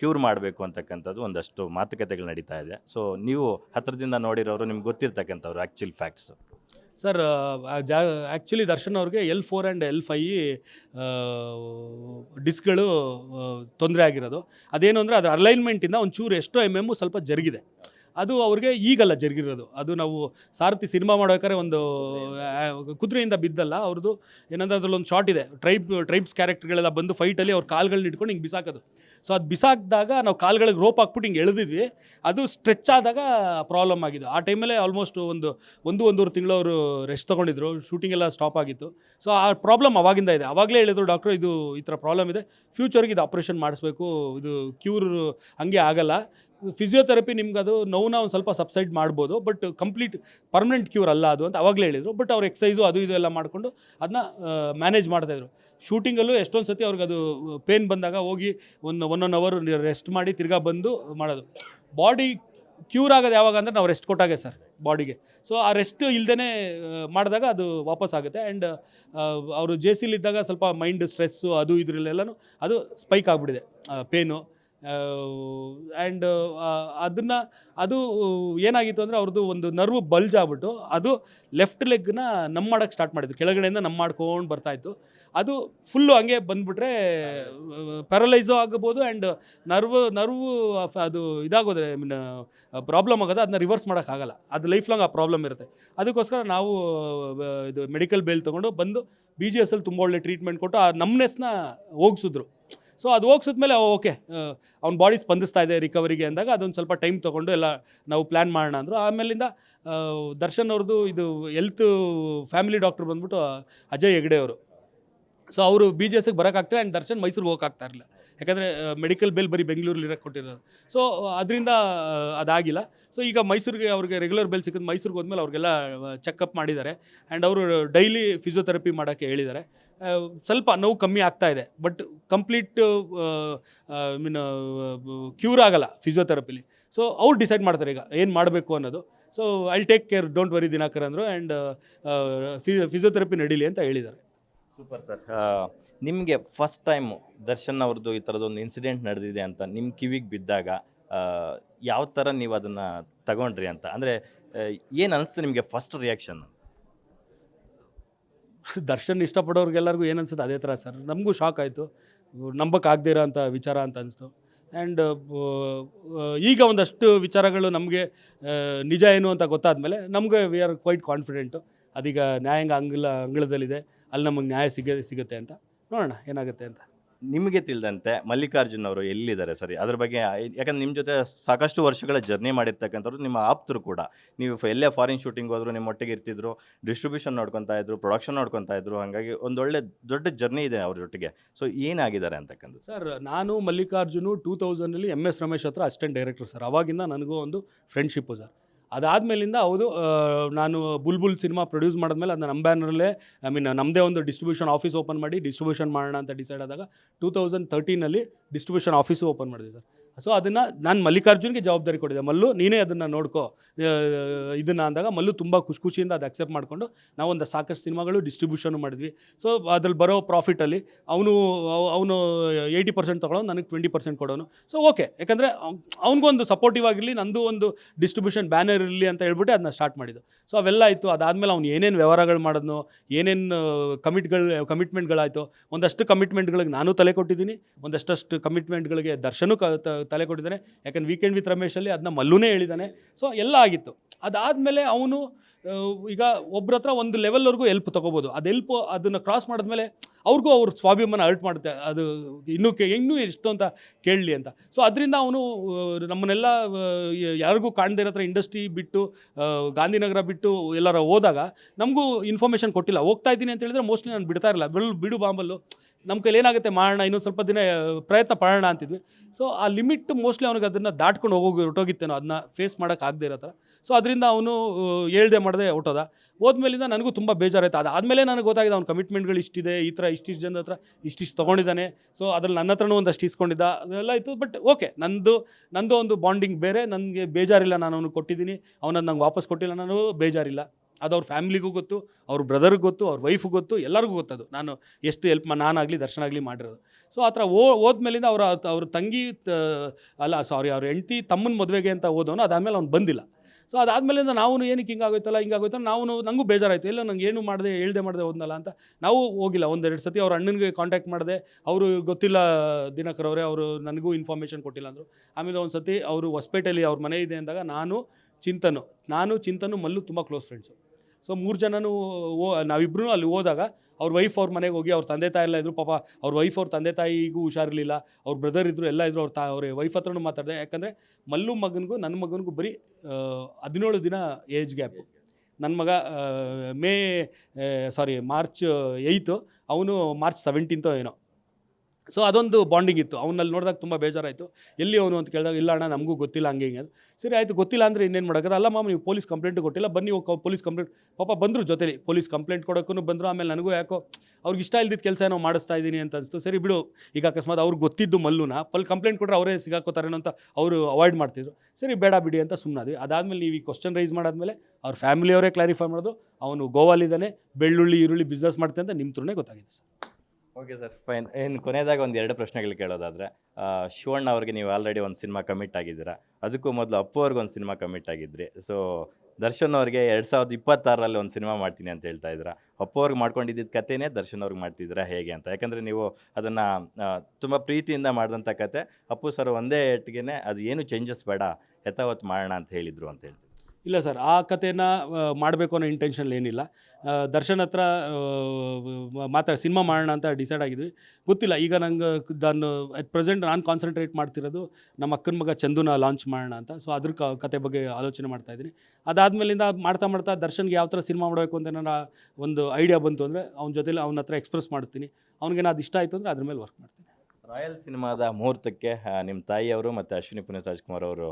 ಕ್ಯೂರ್ ಮಾಡಬೇಕು ಅಂತಕ್ಕಂಥದ್ದು ಒಂದಷ್ಟು ಮಾತುಕತೆಗಳು ನಡೀತಾ ಇದೆ. ಸೊ ನೀವು ಹತ್ತಿರದಿಂದ ನೋಡಿರೋರು ನಿಮ್ಗೆ ಗೊತ್ತಿರ್ತಕ್ಕಂಥವ್ರು ಆ್ಯಕ್ಚುಲ್ ಫ್ಯಾಕ್ಟ್ಸ್ ಸರ್ ಜಾ ಆ್ಯಕ್ಚುಲಿ ದರ್ಶನ್ ಅವ್ರಿಗೆ L four and L five ಡಿಸ್ಕ್ಗಳು ತೊಂದರೆ ಆಗಿರೋದು. ಅದೇನು ಅಂದರೆ ಅದರ ಅಲೈನ್ಮೆಂಟಿಂದ ಒಂಚೂರು ಎಷ್ಟೋ ಎಂ ಎಮ್ಮು ಸ್ವಲ್ಪ ಜರುಗಿದೆ. ಅದು ಅವ್ರಿಗೆ ಈಗಲ್ಲ ಜರುಗಿರೋದು. ಅದು ನಾವು ಸಾರಥಿ ಸಿನಿಮಾ ಮಾಡ್ಬೇಕಾದ್ರೆ ಒಂದು ಕುದುರೆಯಿಂದ ಬಿದ್ದಲ್ಲ ಅವ್ರದ್ದು ಏನಂದ್ರೆ ಅದ್ರಲ್ಲಿ ಒಂದು ಶಾಟ್ ಇದೆ. ಟ್ರೈಬ್ ಟ್ರೈಬ್ಸ್ ಕ್ಯಾರೆಕ್ಟರ್ಗಳೆಲ್ಲ ಬಂದು ಫೈಟಲ್ಲಿ ಅವ್ರ ಕಾಲ್ಗಳನ್ನ ಇಟ್ಕೊಂಡು ಹಿಂಗೆ ಬಿಸಾಕೋದು. ಸೊ ಅದು ಬಿಸಾಕಿದಾಗ ನಾವು ಕಾಲ್ಗಳಿಗೆ ರೋಪ್ ಹಾಕ್ಬಿಟ್ಟು ಹಿಂಗೆ ಎಳೆದಿದ್ವಿ. ಅದು ಸ್ಟ್ರೆಚ್ ಆದಾಗ ಪ್ರಾಬ್ಲಮ್ ಆಗಿದ್ದು. ಆ ಟೈಮಲ್ಲೇ ಆಲ್ಮೋಸ್ಟ್ ಒಂದು ಒಂದು, ಒಂದೂವರೆ ತಿಂಗಳು ಅವರು ರೆಸ್ಟ್ ತೊಗೊಂಡಿದ್ರು. ಶೂಟಿಂಗ್ ಎಲ್ಲ ಸ್ಟಾಪ್ ಆಗಿತ್ತು. ಸೊ ಆ ಪ್ರಾಬ್ಲಮ್ ಅವಾಗಿಂದ ಇದೆ. ಅವಾಗಲೇ ಹೇಳಿದ್ರು ಡಾಕ್ಟ್ರು ಇದು ಈ ಥರ ಪ್ರಾಬ್ಲಮ್ ಇದೆ. ಫ್ಯೂಚರ್ಗೆ ಇದು ಆಪ್ರೇಷನ್ ಮಾಡಿಸ್ಬೇಕು. ಇದು ಕ್ಯೂರ್ ಹಂಗೆ ಆಗಲ್ಲ. ಫಿಸಿಯೋಥೆರಪಿ ನಿಮ್ಗೆ ಅದು ನೋವನ್ನ ಒಂದು ಸ್ವಲ್ಪ ಸಬ್ಸೈಡ್ ಮಾಡ್ಬೋದು ಬಟ್ ಕಂಪ್ಲೀಟ್ ಪರ್ಮನೆಂಟ್ ಕ್ಯೂರ್ ಅಲ್ಲ ಅದು ಅಂತ ಅವಾಗಲೇ ಹೇಳಿದರು. ಬಟ್ ಅವ್ರು ಎಕ್ಸೈಸು ಅದು ಇದು ಎಲ್ಲ ಮಾಡಿಕೊಂಡು ಅದನ್ನ ಮ್ಯಾನೇಜ್ ಮಾಡ್ತಾಯಿದ್ರು ಶೂಟಿಂಗಲ್ಲೂ ಎಷ್ಟೊಂದು ಸತಿ ಅವ್ರಿಗೆ ಅದು ಪೇನ್ ಬಂದಾಗ ಹೋಗಿ ಒಂದು ಒನ್ ಒನ್ ಅವರ್ ರೆಸ್ಟ್ ಮಾಡಿ ತಿರ್ಗಾ ಬಂದು ಮಾಡೋದು. ಬಾಡಿ ಕ್ಯೂರ್ ಆಗೋದು ಯಾವಾಗ ಅಂದರೆ ನಾವು ರೆಸ್ಟ್ ಕೊಟ್ಟಾಗೆ ಸರ್ ಬಾಡಿಗೆ ಸೊ ಆ ರೆಸ್ಟ್ ಇಲ್ಲದೇ ಮಾಡಿದಾಗ ಅದು ವಾಪಸ್ ಆಗುತ್ತೆ ಆ್ಯಂಡ್ ಅವರು ಜೆ ಸಿಲಿದ್ದಾಗ ಸ್ವಲ್ಪ ಮೈಂಡ್ ಸ್ಟ್ರೆಸ್ಸು ಅದು ಇದರಲ್ಲೆಲ್ಲನೂ ಅದು ಸ್ಪೈಕ್ ಆಗಿಬಿಟ್ಟಿದೆ. ಪೇನು ಆ್ಯಂಡ್ ಅದನ್ನು, ಅದು ಏನಾಗಿತ್ತು ಅಂದರೆ ಅವ್ರದ್ದು ಒಂದು ನರ್ವ್ ಬಲ್ಜ್ ಆಗ್ಬಿಟ್ಟು ಅದು ಲೆಫ್ಟ್ ಲೆಗ್ನ ನಮ್ಮ ಮಾಡೋಕ್ಕೆ ಸ್ಟಾರ್ಟ್ ಮಾಡಿದ್ದು. ಕೆಳಗಡೆಯಿಂದ ನಮ್ಮ ಮಾಡ್ಕೊಂಡು ಬರ್ತಾಯಿತ್ತು ಅದು ಫುಲ್ಲು ಹಂಗೆ ಬಂದುಬಿಟ್ರೆ ಪ್ಯಾರಲೈಸು ಆಗ್ಬೋದು ಆ್ಯಂಡ್ ನರ್ವ್ ನರ್ವ್ ಅದು ಇದಾಗೋದ್ರೆ ಐ ಮೀನ್ ಪ್ರಾಬ್ಲಮ್ ಆಗೋದು ಅದನ್ನ ರಿವರ್ಸ್ ಮಾಡೋಕ್ಕಾಗಲ್ಲ ಅದು ಲೈಫ್ ಲಾಂಗ್ ಆ ಪ್ರಾಬ್ಲಮ್ ಇರುತ್ತೆ. ಅದಕ್ಕೋಸ್ಕರ ನಾವು ಇದು ಮೆಡಿಕಲ್ ಬೇಲ್ ತೊಗೊಂಡು ಬಂದು ಬಿ ಜಿ ಎಸ್ ಅಲ್ಲಿ ತುಂಬ ಒಳ್ಳೆ ಟ್ರೀಟ್ಮೆಂಟ್ ಕೊಟ್ಟು ಆ ನಮ್ನೆಸ್ನ ಹೋಗ್ಸಿದ್ರು. ಸೊ ಅದು ಹೋಗ್ಸಿದ್ಮೇಲೆ ಓಕೆ ಅವ್ನ ಬಾಡಿ ಸ್ಪಂದಿಸ್ತಾ ಇದೆ ರಿಕವರಿಗೆ ಅಂದಾಗ ಅದೊಂದು ಸ್ವಲ್ಪ ಟೈಮ್ ತೊಗೊಂಡು ಎಲ್ಲ ನಾವು ಪ್ಲ್ಯಾನ್ ಮಾಡೋಣ ಅಂದರು. ಆಮೇಲಿಂದ ದರ್ಶನ್ ಅವ್ರದ್ದು ಇದು ಹೆಲ್ತ್ ಫ್ಯಾಮಿಲಿ ಡಾಕ್ಟ್ರ್ ಬಂದ್ಬಿಟ್ಟು, ಅಜಯ್ ಹೆಗ್ಡೆ ಅವರು. ಸೊ ಅವರು ಬಿ ಜಿ ಎಸ್ಗೆ ಬರೋಕ್ಕಾಗ್ತಿಲ್ಲ ಆ್ಯಂಡ್ ದರ್ಶನ್ ಮೈಸೂರಿಗೆ ಹೋಗೋಕ್ಕಾಗ್ತಾ ಇರಲಿಲ್ಲ. ಯಾಕಂದರೆ ಮೆಡಿಕಲ್ ಬಿಲ್ ಬರೀ ಬೆಂಗಳೂರಲ್ಲಿ ಇರೋಕ್ಕೆ ಕೊಟ್ಟಿರೋದು. ಸೊ ಅದರಿಂದ ಅದಾಗಿಲ್ಲ. ಸೊ ಈಗ ಮೈಸೂರಿಗೆ ಅವ್ರಿಗೆ ರೆಗ್ಯುಲರ್ ಬೆಲ್ ಸಿಕ್ಕಿದ್ದು ಮೈಸೂರಿಗೆ ಹೋದ್ಮೇಲೆ ಅವ್ರಿಗೆಲ್ಲ ಚೆಕಪ್ ಮಾಡಿದ್ದಾರೆ. ಆ್ಯಂಡ್ ಅವರು ಡೈಲಿ ಫಿಸಿಯೋಥೆರಪಿ ಮಾಡೋಕ್ಕೆ ಹೇಳಿದ್ದಾರೆ. ಸ್ವಲ್ಪ ನೋವು ಕಮ್ಮಿ ಆಗ್ತಾ ಇದೆ. But complete I mean cure ಆಗಲ್ಲ ಫಿಸಿಯೋಥೆರಪಿಲಿ ಸೊ ಅವ್ರು ಡಿಸೈಡ್ ಮಾಡ್ತಾರೆ ಈಗ ಏನು ಮಾಡಬೇಕು ಅನ್ನೋದು. So I take care don't worry Dinakar ಅಂದರು ಆ್ಯಂಡ್ ಫಿಸಿಯೋಥೆರಪಿ ನಡೀಲಿ ಅಂತ ಹೇಳಿದ್ದಾರೆ. Super sir. ನಿಮಗೆ ಫಸ್ಟ್ ಟೈಮು ದರ್ಶನ್ ಅವ್ರದ್ದು ಈ ಥರದೊಂದು ಇನ್ಸಿಡೆಂಟ್ ನಡೆದಿದೆ ಅಂತ ನಿಮ್ಮ ಕಿವಿಗೆ ಬಿದ್ದಾಗ ಯಾವ ಥರ ನೀವು ಅದನ್ನು ತಗೊಂಡ್ರಿ ಅಂತ? ಅಂದರೆ ಏನು ಅನಿಸ್ತು ನಿಮಗೆ ಫಸ್ಟ್ ರಿಯಾಕ್ಷನ್ ದರ್ಶನ್ ಇಷ್ಟಪಡೋರ್ಗೆಲ್ಲರಿಗೂ ಏನು ಅನ್ಸುತ್ತೆ? ಅದೇ ಥರ ಸರ್. ನಮಗೂ ಶಾಕ್ ಆಯಿತು. ನಂಬಕ್ಕಾಗದೇ ಇರೋ ಅಂಥ ವಿಚಾರ ಅಂತ ಅನಿಸ್ತು. ಆ್ಯಂಡ್ ಈಗ ಒಂದಷ್ಟು ವಿಚಾರಗಳು ನಮಗೆ ನಿಜ ಏನು ಅಂತ ಗೊತ್ತಾದಮೇಲೆ ನಮಗೆ ವಿ ಆರ್ ಕ್ವೈಟ್ ಕಾನ್ಫಿಡೆಂಟು ಅದೀಗ ನ್ಯಾಯಾಂಗ ಅಂಗಳ ಅಂಗಳದಲ್ಲಿದೆ. ಅಲ್ಲಿ ನಮಗೆ ನ್ಯಾಯ ಸಿಗ, ಸಿಗುತ್ತೆ ಅಂತ. ನೋಡೋಣ, ಏನಾಗುತ್ತೆ ಅಂತ. ನಿಮಗೆ ತಿಳಿದಂತೆ ಮಲ್ಲಿಕಾರ್ಜುನ್ ಅವರು ಎಲ್ಲಿದ್ದಾರೆ ಸರಿ? ಅದ್ರ ಬಗ್ಗೆ, ಯಾಕಂದ್ರೆ ನಿಮ್ಮ ಜೊತೆ ಸಾಕಷ್ಟು ವರ್ಷಗಳ ಜರ್ನಿ ಮಾಡಿರ್ತಕ್ಕಂಥವ್ರು ನಿಮ್ಮ ಆಪ್ತರು ಕೂಡ. ನೀವು ಎಲ್ಲೇ ಫಾರಿನ್ ಶೂಟಿಂಗ್ ಹೋದ್ರು ನಿಮ್ಮ ಒಟ್ಟಿಗೆ ಇರ್ತಿದ್ರು, ಡಿಸ್ಟ್ರಿಬ್ಯೂಷನ್ ನೋಡ್ಕೊತಾ ಇದ್ರು, ಪ್ರೊಡಕ್ಷನ್ ನೋಡ್ಕೊತಾ ಇದ್ರು, ಹಾಗಾಗಿ ಒಂದೊಳ್ಳೆ ದೊಡ್ಡ ಜರ್ನಿ ಇದೆ ಅವ್ರ ಜೊತೆಗೆ. ಸೊ, ಏನಾಗಿದ್ದಾರೆ ಅಂತಕ್ಕಂಥದ್ದು? ಸರ್, ನಾನು ಮಲ್ಲಿಕಾರ್ಜುನು ಟೂ ತೌಸಂಡಲ್ಲಿ ಎಂ ಎಸ್ ರಮೇಶ್ ಹತ್ರ ಅಸಿಸ್ಟೆಂಟ್ ಡೈರೆಕ್ಟರ್ ಸರ್. ಅವಾಗಿಂದ ನನಗೂ ಒಂದು ಫ್ರೆಂಡ್ಶಿಪ್ಪು ಸರ್. ಅದಾದಮೇಲಿಂದ ಹೌದು ನಾನು ಬುಲ್ಬುಲ್ ಸಿನಿಮಾ ಪ್ರೊಡ್ಯೂಸ್ ಮಾಡಿದ್ಮೇಲೆ ಅದನ್ನ ನಮ್ಮ ಬ್ಯಾನರಲ್ಲೇ ಐ ಮೀನ್ ನಮ್ಮದೇ ಒಂದು ಡಿಸ್ಟ್ರಿಬ್ಯೂಷನ್ ಆಫೀಸ್ ಓಪನ್ ಮಾಡಿ ಡಿಸ್ಟ್ರಿಬ್ಯೂಷನ್ ಮಾಡೋಣ ಅಂತ ಡಿಸೈಡ್ ಆದಾಗ, ಟೂ ತೌಸಂಡ್ ತರ್ಟೀನಲ್ಲಿ ಡಿಸ್ಟ್ರಿಬ್ಯೂಷನ್ ಆಫೀಸು ಓಪನ್ ಮಾಡಿದೆ ಸರ್. ಸೊ ಅದನ್ನು ನಾನು ಮಲ್ಲಿಕಾರ್ಜುನ್ಗೆ ಜವಾಬ್ದಾರಿ ಕೊಡಿದೆ ಮಲ್ಲು, ನೀನೇ ಅದನ್ನು ನೋಡ್ಕೋ. ಇದನ್ನು ಅಂದಾಗ ಮಲ್ಲು ತುಂಬ ಖುಷಿ ಖುಷಿಯಿಂದ ಅದು ಅಕ್ಸೆಪ್ಟ್ ಮಾಡಿಕೊಂಡು ನಾವೊಂದು ಸಾಕಷ್ಟು ಸಿನಿಮಾಗಳು ಡಿಸ್ಟ್ರಿಬ್ಯೂಷನು ಮಾಡಿದ್ವಿ. ಸೊ ಅದ್ರಲ್ಲಿ ಬರೋ ಪ್ರಾಫಿಟಲ್ಲಿ ಅವನು ಅವನು ಏಯ್ಟಿ ಪರ್ಸೆಂಟ್ ತೊಗೊಳೋನು, ನನಗೆ ಟ್ವೆಂಟಿ ಪರ್ಸೆಂಟ್ ಕೊಡೋನು. ಸೊ ಓಕೆ ಯಾಕಂದರೆ ಅವ್ನಿಗೊಂದು ಸಪೋರ್ಟಿವ್ ಆಗಿರಲಿ, ನಂದು ಒಂದು ಡಿಸ್ಟ್ರಿಬ್ಯೂಷನ್ ಬ್ಯಾನರ್ ಇರಲಿ ಅಂತ ಹೇಳ್ಬಿಟ್ಟು ಅದನ್ನ ಸ್ಟಾರ್ಟ್ ಮಾಡಿದ್ದು. ಸೊ ಅವೆಲ್ಲ ಆಯಿತು. ಅದಾದಮೇಲೆ ಅವ್ನು ಏನೇನು ವ್ಯವಹಾರಗಳು ಮಾಡಿದ್ನೋ, ಏನೇನು ಕಮಿಟ್ಗಳು ಕಮಿಟ್ಮೆಂಟ್ಗಳಾಯಿತು ಒಂದಷ್ಟು ಕಮಿಟ್ಮೆಂಟ್ಗಳಿಗೆ ನಾನು ತಲೆ ಕೊಟ್ಟಿದ್ದೀನಿ. ಒಂದಷ್ಟು ಕಮಿಟ್ಮೆಂಟ್ಗಳಿಗೆ ದರ್ಶನೂ ತಲೆ ಕೊಟ್ಟಿದ್ದಾನೆ. ಯಾಕಂದ್ರೆ ವೀಕೆಂಡ್ ವಿತ್ ರಮೇಶಲ್ಲಿ ಅದನ್ನ ಮಲ್ಲೂನೇ ಹೇಳಿದ್ದಾನೆ ಸೊ ಎಲ್ಲ ಆಗಿತ್ತು. ಅದಾದಮೇಲೆ ಅವನು ಈಗ ಒಬ್ಬರ ಹತ್ರ ಒಂದು ಲೆವೆಲ್ವರೆಗೂ ಎಲ್ಪ್ ತೊಗೋಬೋದು. ಅದು ಎಲ್ಪ್ ಅದನ್ನು ಕ್ರಾಸ್ ಮಾಡಿದ್ಮೇಲೆ ಅವ್ರಿಗೂ ಅವ್ರ ಸ್ವಾಭಿಮಾನ ಹರ್ಟ್ ಮಾಡುತ್ತೆ. ಅದು ಇನ್ನೂ ಕೆ, ಇನ್ನೂ ಎಷ್ಟು ಅಂತ ಕೇಳಲಿ ಅಂತ. ಸೊ ಅದರಿಂದ ಅವನು ನಮ್ಮನ್ನೆಲ್ಲ ಯಾರಿಗೂ ಕಾಣದೇ ಇರೋ ಹತ್ರ ಇಂಡಸ್ಟ್ರಿ ಬಿಟ್ಟು ಗಾಂಧಿನಗರ ಬಿಟ್ಟು ಎಲ್ಲರ ಹೋದಾಗ ನಮಗೂ ಇನ್ಫಾರ್ಮೇಷನ್ ಕೊಟ್ಟಿಲ್ಲ. ಹೋಗ್ತಾ ಇದ್ದೀನಿ ಅಂತ ಹೇಳಿದ್ರೆ ಮೋಸ್ಟ್ಲಿ ನಾನು ಬಿಡ್ತಾ ಇರಲ್ಲ. ಬಿಡು ಬಿಡು ಬಾಂಬಲ್ಲು. ನಮ್ಮ ಕೈಲಿ ಏನಾಗುತ್ತೆ? ಮಾಡೋಣ ಇನ್ನೊಂದು ಸ್ವಲ್ಪ ದಿನ ಪ್ರಯತ್ನ ಪಡೋಣ ಅಂತಿದ್ವಿ. ಸೊ ಆ ಲಿಮಿಟ್ ಮೋಸ್ಟ್ಲಿ ಅವ್ನಿಗೆ ಅದನ್ನು ದಾಟ್ಕೊಂಡು ಹೋಗೋಗಿ ಹೊರಟೋಗಿತ್ತೇನೋ ಅದನ್ನ ಫೇಸ್ ಮಾಡೋಕ್ಕಾಗದೇ ಇರೋ ಥರ. ಸೊ ಅದರಿಂದ ಅವನು ಹೇಳ್ದೆ ಮಾಡದೆ ಹೊಟ್ಟೋದ ಹೋದ್ಮೇಲಿಂದ ನನಗೂ ತುಂಬ ಬೇಜಾರಾಯ್ತು. ಅದಾದಮೇಲೆ ನನಗೆ ಗೊತ್ತಾಗಿದೆ, ಅವ್ನ ಕಮಿಟ್ಮೆಂಟ್ಗಳು ಇಷ್ಟಿದೆ, ಈ ಥರ ಇಷ್ಟಿಷ್ಟು ಜನದ ಹತ್ರ ಇಷ್ಟಿಷ್ಟು ತೊಗೊಂಡಿದ್ದಾನೆ. ಸೊ ಅದ್ರಲ್ಲಿ ನನ್ನ ಹತ್ರನೂ ಒಂದಷ್ಟು ಇಸ್ಕೊಂಡಿದ್ದ ಅದೆಲ್ಲ ಇತ್ತು ಬಟ್ ಓಕೆ ನಂದು ನಂದು ಒಂದು ಬಾಂಡಿಂಗ್ ಬೇರೆ. ನನಗೆ ಬೇಜಾರಿಲ್ಲ, ನಾನು ಅವನು ಕೊಟ್ಟಿದ್ದೀನಿ. ಅವನನ್ನು ನಂಗೆ ವಾಪಸ್ ಕೊಟ್ಟಿಲ್ಲ, ನಾನು ಬೇಜಾರಿಲ್ಲ. ಅದು ಅವ್ರ ಫ್ಯಾಮಿಲಿಗೂ ಗೊತ್ತು, ಅವ್ರ ಬ್ರದರ್ಗೆ ಗೊತ್ತು, ಅವ್ರ ವೈಫ್ಗೆ ಗೊತ್ತು, ಎಲ್ಲರಿಗೂ ಗೊತ್ತದು ನಾನು ಎಷ್ಟು ಹೆಲ್ಪ್ ನಾನಾಗಲಿ ದರ್ಶನ ಆಗಲಿ ಮಾಡಿರೋದು. ಸೊ ಆ ಥರ ಓ ಹೋದ್ಮೇಲಿಂದ ಅವ್ರ ಅವ್ರ ತಂಗಿ ಅಲ್ಲ ಸಾರಿ ಅವ್ರ ಹೆಂಡ್ತಿ ತಮ್ಮನ ಮದುವೆಗೆ ಅಂತ ಓದೋನು ಅದಾದಮೇಲೆ ಅವ್ನು ಬಂದಿಲ್ಲ. ಸೊ ಅದಾದಮೇಲಿಂದ ನಾವು ಏನಕ್ಕೆ ಹಿಂಗಾಗೋಯ್ತಲ್ಲ ಹಿಂಗಾಗೋಯ್ತಲ್ಲ ನಾವು ನಂಗೂ ಬೇಜಾರಾಯಿತು. ಎಲ್ಲ ನಂಗೆ ಏನು ಮಾಡಿದೆ, ಹೇಳ್ದೆ ಮಾಡಿದೆ ಹೋದ್ನಲ್ಲ ಅಂತ ನಾವು ಹೋಗಿಲ್ಲ. ಒಂದೆರಡು ಸತಿ ಅವ್ರ ಅಣ್ಣನಿಗೆ ಕಾಂಟ್ಯಾಕ್ಟ್ ಮಾಡಿದೆ. ಅವರು ಗೊತ್ತಿಲ್ಲ ದಿನಕರ್ ಅವರೇ, ಅವರು ನನಗೂ ಇನ್ಫಾರ್ಮೇಷನ್ ಕೊಟ್ಟಿಲ್ಲ ಅಂದರು. ಆಮೇಲೆ ಒಂದು ಸತಿ ಅವರು ಹೊಸಪೇಟೆಯಲ್ಲಿ ಅವ್ರ ಮನೆ ಇದೆ ಅಂದಾಗ ನಾನು ಚಿಂತನು ನಾನು ಚಿಂತನು, ಮಲ್ಲು ತುಂಬ ಕ್ಲೋಸ್ ಫ್ರೆಂಡ್ಸು ಸೊ ಮೂರು ಜನನೂ ಓ ನಾವಿಬ್ಬರೂ ಅಲ್ಲಿ ಹೋದಾಗ ಅವ್ರ ವೈಫ್ ಅವ್ರ ಮನೆಗೆ ಹೋಗಿ ಅವ್ರ ತಂದೆ ತಾಯಿ ಎಲ್ಲ ಇದ್ರು, ಪಾಪ ಅವ್ರ ವೈಫ್ ಅವ್ರ ತಂದೆ ತಾಯಿಗೂ ಹುಷಾರಿರಲಿಲ್ಲ. ಅವ್ರ ಬ್ರದರ್ ಇದ್ರು, ಎಲ್ಲ ಇದ್ರು, ಅವ್ರ ತಾ, ಅವ್ರ ವೈಫ್ ಹತ್ರನೂ ಮಾತಾಡಿದೆ. ಯಾಕಂದರೆ ಮಲ್ಲು ಮಗನಿಗೂ ನನ್ನ ಮಗನಿಗೂ ಬರೀ ಹದಿನೇಳು ದಿನ ಏಜ್ ಗ್ಯಾಪು ನನ್ನ ಮಗ ಮೇ ಸಾರಿ ಮಾರ್ಚ್ ಏಯ್ತು ಅವನು ಮಾರ್ಚ್ ಸೆವೆಂಟೀನ್ತೋ ಏನೋ. ಸೊ ಅದೊಂದು ಬಾಂಡಿಂಗ್ ಇತ್ತು. ಅವನಲ್ಲಿ ನೋಡಿದಾಗ ತುಂಬ ಬೇಜಾರಾಯಿತು. ಎಲ್ಲಿ ಅವನು ಅಂತ ಕೇಳಿದಾಗ, ಇಲ್ಲ ಅಣ್ಣ, ನಮಗೂ ಗೊತ್ತಿಲ್ಲ ಹಂಗೆ ಹಿಂಗೆ ಸರಿ, ಆಯಿತು, ಗೊತ್ತಿಲ್ಲ ಅಂದರೆ ಇನ್ನೇನು ಮಾಡೋಕ್ಕೆ ಅಲ್ಲ ಮಾಮ, ನೀವು ಪೊಲೀಸ್ ಕಂಪ್ಲೇಂಟ್ ಕೊಟ್ಟಿಲ್ಲ. ಬನ್ನಿ ಪೊಲೀಸ್ ಕಂಪ್ಲೇಂಟ್. ಪಾಪ ಬಂದರು ಜೊತೆಲಿ. ಪೊಲೀಸ್ ಕಂಪ್ಲೇಂಟ್ ಕೊಡೋಕ್ಕೂ ಬಂದರು. ಆಮೇಲೆ ನನಗೂ ಯಾಕೋ, ಅವ್ರಿಗೆ ಇಷ್ಟ ಇಲ್ದಿದ್ದ ಕೆಲಸ ಏನೋ ಮಾಡಿಸ್ತಾ ಇದ್ದೀನಿ ಅಂತ ಅನಿಸ್ತು. ಸರಿ ಬಿಡು. ಈಗ ಅಕಸ್ಮಾತ್ ಅವ್ರಿಗೆ ಗೊತ್ತಿದ್ದು ಮಲ್ಲುನ, ಪಲ್ ಕಂಪ್ಲೇಂಟ್ ಕೊಟ್ಟರೆ ಅವರೇ ಸಿಗಾಕೋತಾರೇನೋ ಅಂತ ಅವರು ಅವಾಯ್ಡ್ ಮಾಡ್ತಿದ್ರು. ಸರಿ, ಬೇಡ ಬಿಡಿ ಅಂತ ಸುಮ್ಮನಾದ್ವಿ ಅದಾದಮೇಲೆ ನೀವು ಈ ಕ್ವಶನ್ ರೈಸ್ ಮಾಡಾದಮೇಲೆ ಅವ್ರ ಫ್ಯಾಮಿಲಿಯವರೇ ಕ್ಲಾರಿಫೈ ಮಾಡೋದು. ಅವನು ಗೋವಾಲಿದ್ದಾನೆ. ಬೆಳ್ಳುಳ್ಳಿ, ಈರುಳ್ಳಿ ಬಿಸ್ನೆಸ್ ಮಾಡ್ತೇನೆ ಅಂತ ನಿಮ್ಮ ಥ್ರೂನೇ ಗೊತ್ತಾಗಿದೆ ಸರ್. ಓಕೆ ಸರ್ ಫೈನ್ ಇನ್ನು ಕೊನೆಯದಾಗ ಒಂದು ಎರಡು ಪ್ರಶ್ನೆಗಳು ಕೇಳೋದಾದರೆ ಶಿವಣ್ಣ ಅವ್ರಿಗೆ ನೀವು ಆಲ್ರೆಡಿ ಒಂದು ಸಿನಿಮಾ ಕಮಿಟ್ ಆಗಿದ್ದೀರಾ? ಅದಕ್ಕೂ ಮೊದಲು ಅಪ್ಪು ಅವ್ರಿಗೆ ಒಂದು ಸಿನಿಮಾ ಕಮಿಟ್ ಆಗಿದ್ರಿ. ಸೊ ದರ್ಶನ್ ಅವ್ರಿಗೆ ಎರಡು ಸಾವಿರದ ಇಪ್ಪತ್ತಾರರಲ್ಲಿ ಒಂದು ಸಿನಿಮಾ ಮಾಡ್ತೀನಿ ಅಂತ ಹೇಳ್ತಾ ಇದ್ದೀರಾ? ಅಪ್ಪು ಅವ್ರಿಗೆ ಮಾಡ್ಕೊಂಡಿದ್ದ ಕಥೆನೇ ದರ್ಶನ್ ಅವ್ರಿಗೆ ಮಾಡ್ತಿದ್ದೀರಾ ಹೇಗೆ ಅಂತ? ಯಾಕಂದರೆ ನೀವು ಅದನ್ನು ತುಂಬ ಪ್ರೀತಿಯಿಂದ ಮಾಡಿದಂಥ ಕತೆ. ಅಪ್ಪು ಸರ್ ಒಂದೇ ಏಟ್ಗೆ ಅದು ಏನು ಚೇಂಜಸ್ ಬೇಡ ಯಥಾವತ್ತು ಮಾಡೋಣ ಅಂತ ಹೇಳಿದರು ಅಂತ ಹೇಳ್ತೀವಿ ಇಲ್ಲ ಸರ್, ಆ ಕಥೆನ ಮಾಡಬೇಕು ಅನ್ನೋ ಇಂಟೆನ್ಷನ್ ಏನಿಲ್ಲ. ದರ್ಶನ್ ಹತ್ರ ಮಾತಾ ಸಿನಿಮಾ ಮಾಡೋಣ ಅಂತ ಡಿಸೈಡ್ ಆಗಿದ್ವಿ. ಗೊತ್ತಿಲ್ಲ, ಈಗ ನಂಗೆ, ನಾನು ಅಟ್ ಪ್ರೆಸೆಂಟ್ ನಾನು ಕಾನ್ಸಂಟ್ರೇಟ್ ಮಾಡ್ತಿರೋದು ನಮ್ಮ ಅಕ್ಕನ ಮಗ ಚಂದುನ ಲಾಂಚ್ ಮಾಡೋಣ ಅಂತ. ಸೊ ಅದ್ರ ಕ ಕತೆ ಬಗ್ಗೆ ಆಲೋಚನೆ ಮಾಡ್ತಾ ಇದ್ದೀನಿ. ಅದಾದಮೇಲಿಂದ ಮಾಡ್ತಾ ಮಾಡ್ತಾ ದರ್ಶನ್ಗೆ ಯಾವ ಥರ ಸಿನಿಮಾ ಮಾಡಬೇಕು ಅಂತ ನನ್ನ ಒಂದು ಐಡಿಯಾ ಬಂತು ಅಂದರೆ ಅವ್ನ ಜೊತೆಲಿ ಅವನ ಹತ್ರ ಎಕ್ಸ್ಪ್ರೆಸ್ ಮಾಡ್ತೀನಿ. ಅವ್ನಿಗೆ ಅದು ಇಷ್ಟ ಆಯಿತು ಅಂದರೆ ಅದ್ರ ಮೇಲೆ ವರ್ಕ್ ಮಾಡ್ತೀನಿ. ರಾಯಲ್ ಸಿನಿಮಾದ ಮುಹೂರ್ತಕ್ಕೆ ನಿಮ್ಮ ತಾಯಿಯವರು ಮತ್ತು ಅಶ್ವಿನಿ ಪುನೀತ್ ರಾಜ್ಕುಮಾರ್ ಅವರು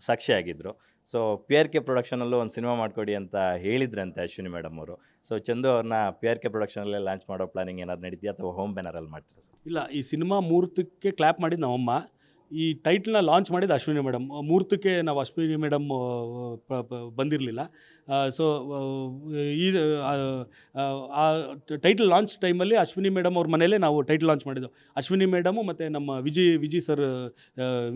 ಸಾಕ್ಷಿಯಾಗಿದ್ದರು ಸೊ ಪಿ ಆರ್ ಕೆ ಪ್ರೊಡಕ್ಷನಲ್ಲೂ ಒಂದು ಸಿನಿಮಾ ಮಾಡಿಕೊಡಿ ಅಂತ ಹೇಳಿದ್ರಂತೆ ಅಶ್ವಿನಿ ಮೇಡಮ್ ಅವರು. ಸೊ ಚಂದು ಅವ್ರನ್ನ ಪಿ ಆರ್ ಕೆ ಪ್ರೊಡಕ್ಷನಲ್ಲೇ ಲಾಂಚ್ ಮಾಡೋ ಪ್ಲಾನಿಂಗ್ ಏನಾದ್ರು ನಡೀತೀಯಾ ಅಥವಾ ಹೋಮ್ ಬ್ಯಾನರಲ್ಲಿ ಮಾಡ್ತೀರಾ ಇಲ್ಲ, ಈ ಸಿನಿಮಾ ಮುಹೂರ್ತಕ್ಕೆ ಕ್ಲ್ಯಾಪ್ ಮಾಡಿದ್ದು ನಮ್ಮಮ್ಮ. ಈ ಟೈಟ್ಲನ್ನ ಲಾಂಚ್ ಮಾಡಿದ ಅಶ್ವಿನಿ ಮೇಡಮ್ ಮೂರ್ತಕ್ಕೆ ನಾವು ಅಶ್ವಿನಿ ಮೇಡಮ್ ಬಂದಿರಲಿಲ್ಲ. ಸೊ ಈ ಆ, ಟೈಟ್ಲ್ ಲಾಂಚ್ ಟೈಮಲ್ಲಿ ಅಶ್ವಿನಿ ಮೇಡಮ್ ಅವ್ರ ಮನೇಲೇ ನಾವು ಟೈಟ್ಲ್ ಲಾಂಚ್ ಮಾಡಿದ್ದು. ಅಶ್ವಿನಿ ಮೇಡಮು ಮತ್ತು ನಮ್ಮ ವಿಜಯ್ ವಿಜಯ್ ಸರ್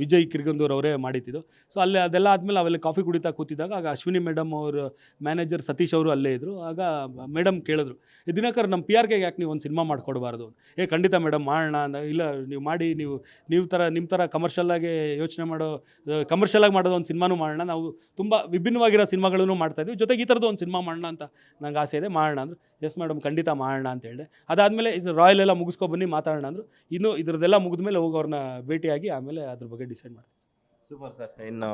ವಿಜಯ್ ಕಿರ್ಗಂದೂರ್ ಅವರೇ ಮಾಡಿದ್ದು. ಸೊ ಅಲ್ಲೇ ಅದೆಲ್ಲ ಆದಮೇಲೆ ಅವೆಲ್ಲ ಕಾಫಿ ಕುಡಿತಾ ಕೂತಿದ್ದಾಗ ಆಗ ಅಶ್ವಿನಿ ಮೇಡಮ್ ಅವ್ರ ಮ್ಯಾನೇಜರ್ ಸತೀಶ್ ಅವರು ಅಲ್ಲೇ ಇದ್ದರು ಆಗ ಮೇಡಮ್ ಕೇಳಿದ್ರು "ಏ, ದಿನಕರ್ ನಮ್ಮ ಪಿ ಆರ್ ಕೆಗೆ ಯಾಕೆ ನೀವು ಒಂದು ಸಿನಿಮಾ ಮಾಡಿಕೊಡ್ಬಾರ್ದು? ಏ ಖಂಡಿತ ಮೇಡಮ್ ಮಾಡೋಣ ಇಲ್ಲ ನೀವು ಮಾಡಿ ನೀವು ನೀವು ಥರ ನಿಮ್ಮ ಥರ ಕಮರ್ಷಿಯಲ್ಲಾಗಿ ಯೋಚನೆ ಮಾಡೋ ಕಮರ್ಷಿಯಲಾಗಿ ಮಾಡೋದು ಒಂದು ಸಿನಿಮಾನು ಮಾಡೋಣ. ನಾವು ತುಂಬ ವಿಭಿನ್ನವಾಗಿರೋ ಸಿನಿಮಾಗಳನ್ನು ಮಾಡ್ತಾ ಇದ್ವಿ. ಜೊತೆಗೆ ಈ ಥರದ್ದು ಒಂದು ಸಿನಿಮಾ ಮಾಡೋಣ ಅಂತ ನಂಗೆ ಆಸೆ ಇದೆ. ಮಾಡೋಣ ಅಂದರು. ಎಸ್ ಮೇಡಮ್ ಖಂಡಿತ ಮಾಡೋಣ ಅಂತ ಹೇಳಿದೆ. ಅದಾದಮೇಲೆ ಇದು ರಾಯಲ್ ಎಲ್ಲ ಮುಗಿಸ್ಕೊ ಬನ್ನಿ, ಮಾತಾಡೋಣ ಅಂದರು. ಇನ್ನು ಇದ್ರದ್ದೆಲ್ಲ ಮುಗಿದ್ಮೇಲೆ ಹೋಗಿ ಅವ್ರನ್ನ ಭೇಟಿಯಾಗಿ ಆಮೇಲೆ ಅದ್ರ ಬಗ್ಗೆ ಡಿಸೈಡ್ ಮಾಡ್ತೀವಿ. ಸೂಪರ್ ಸರ್ ಇನ್ನು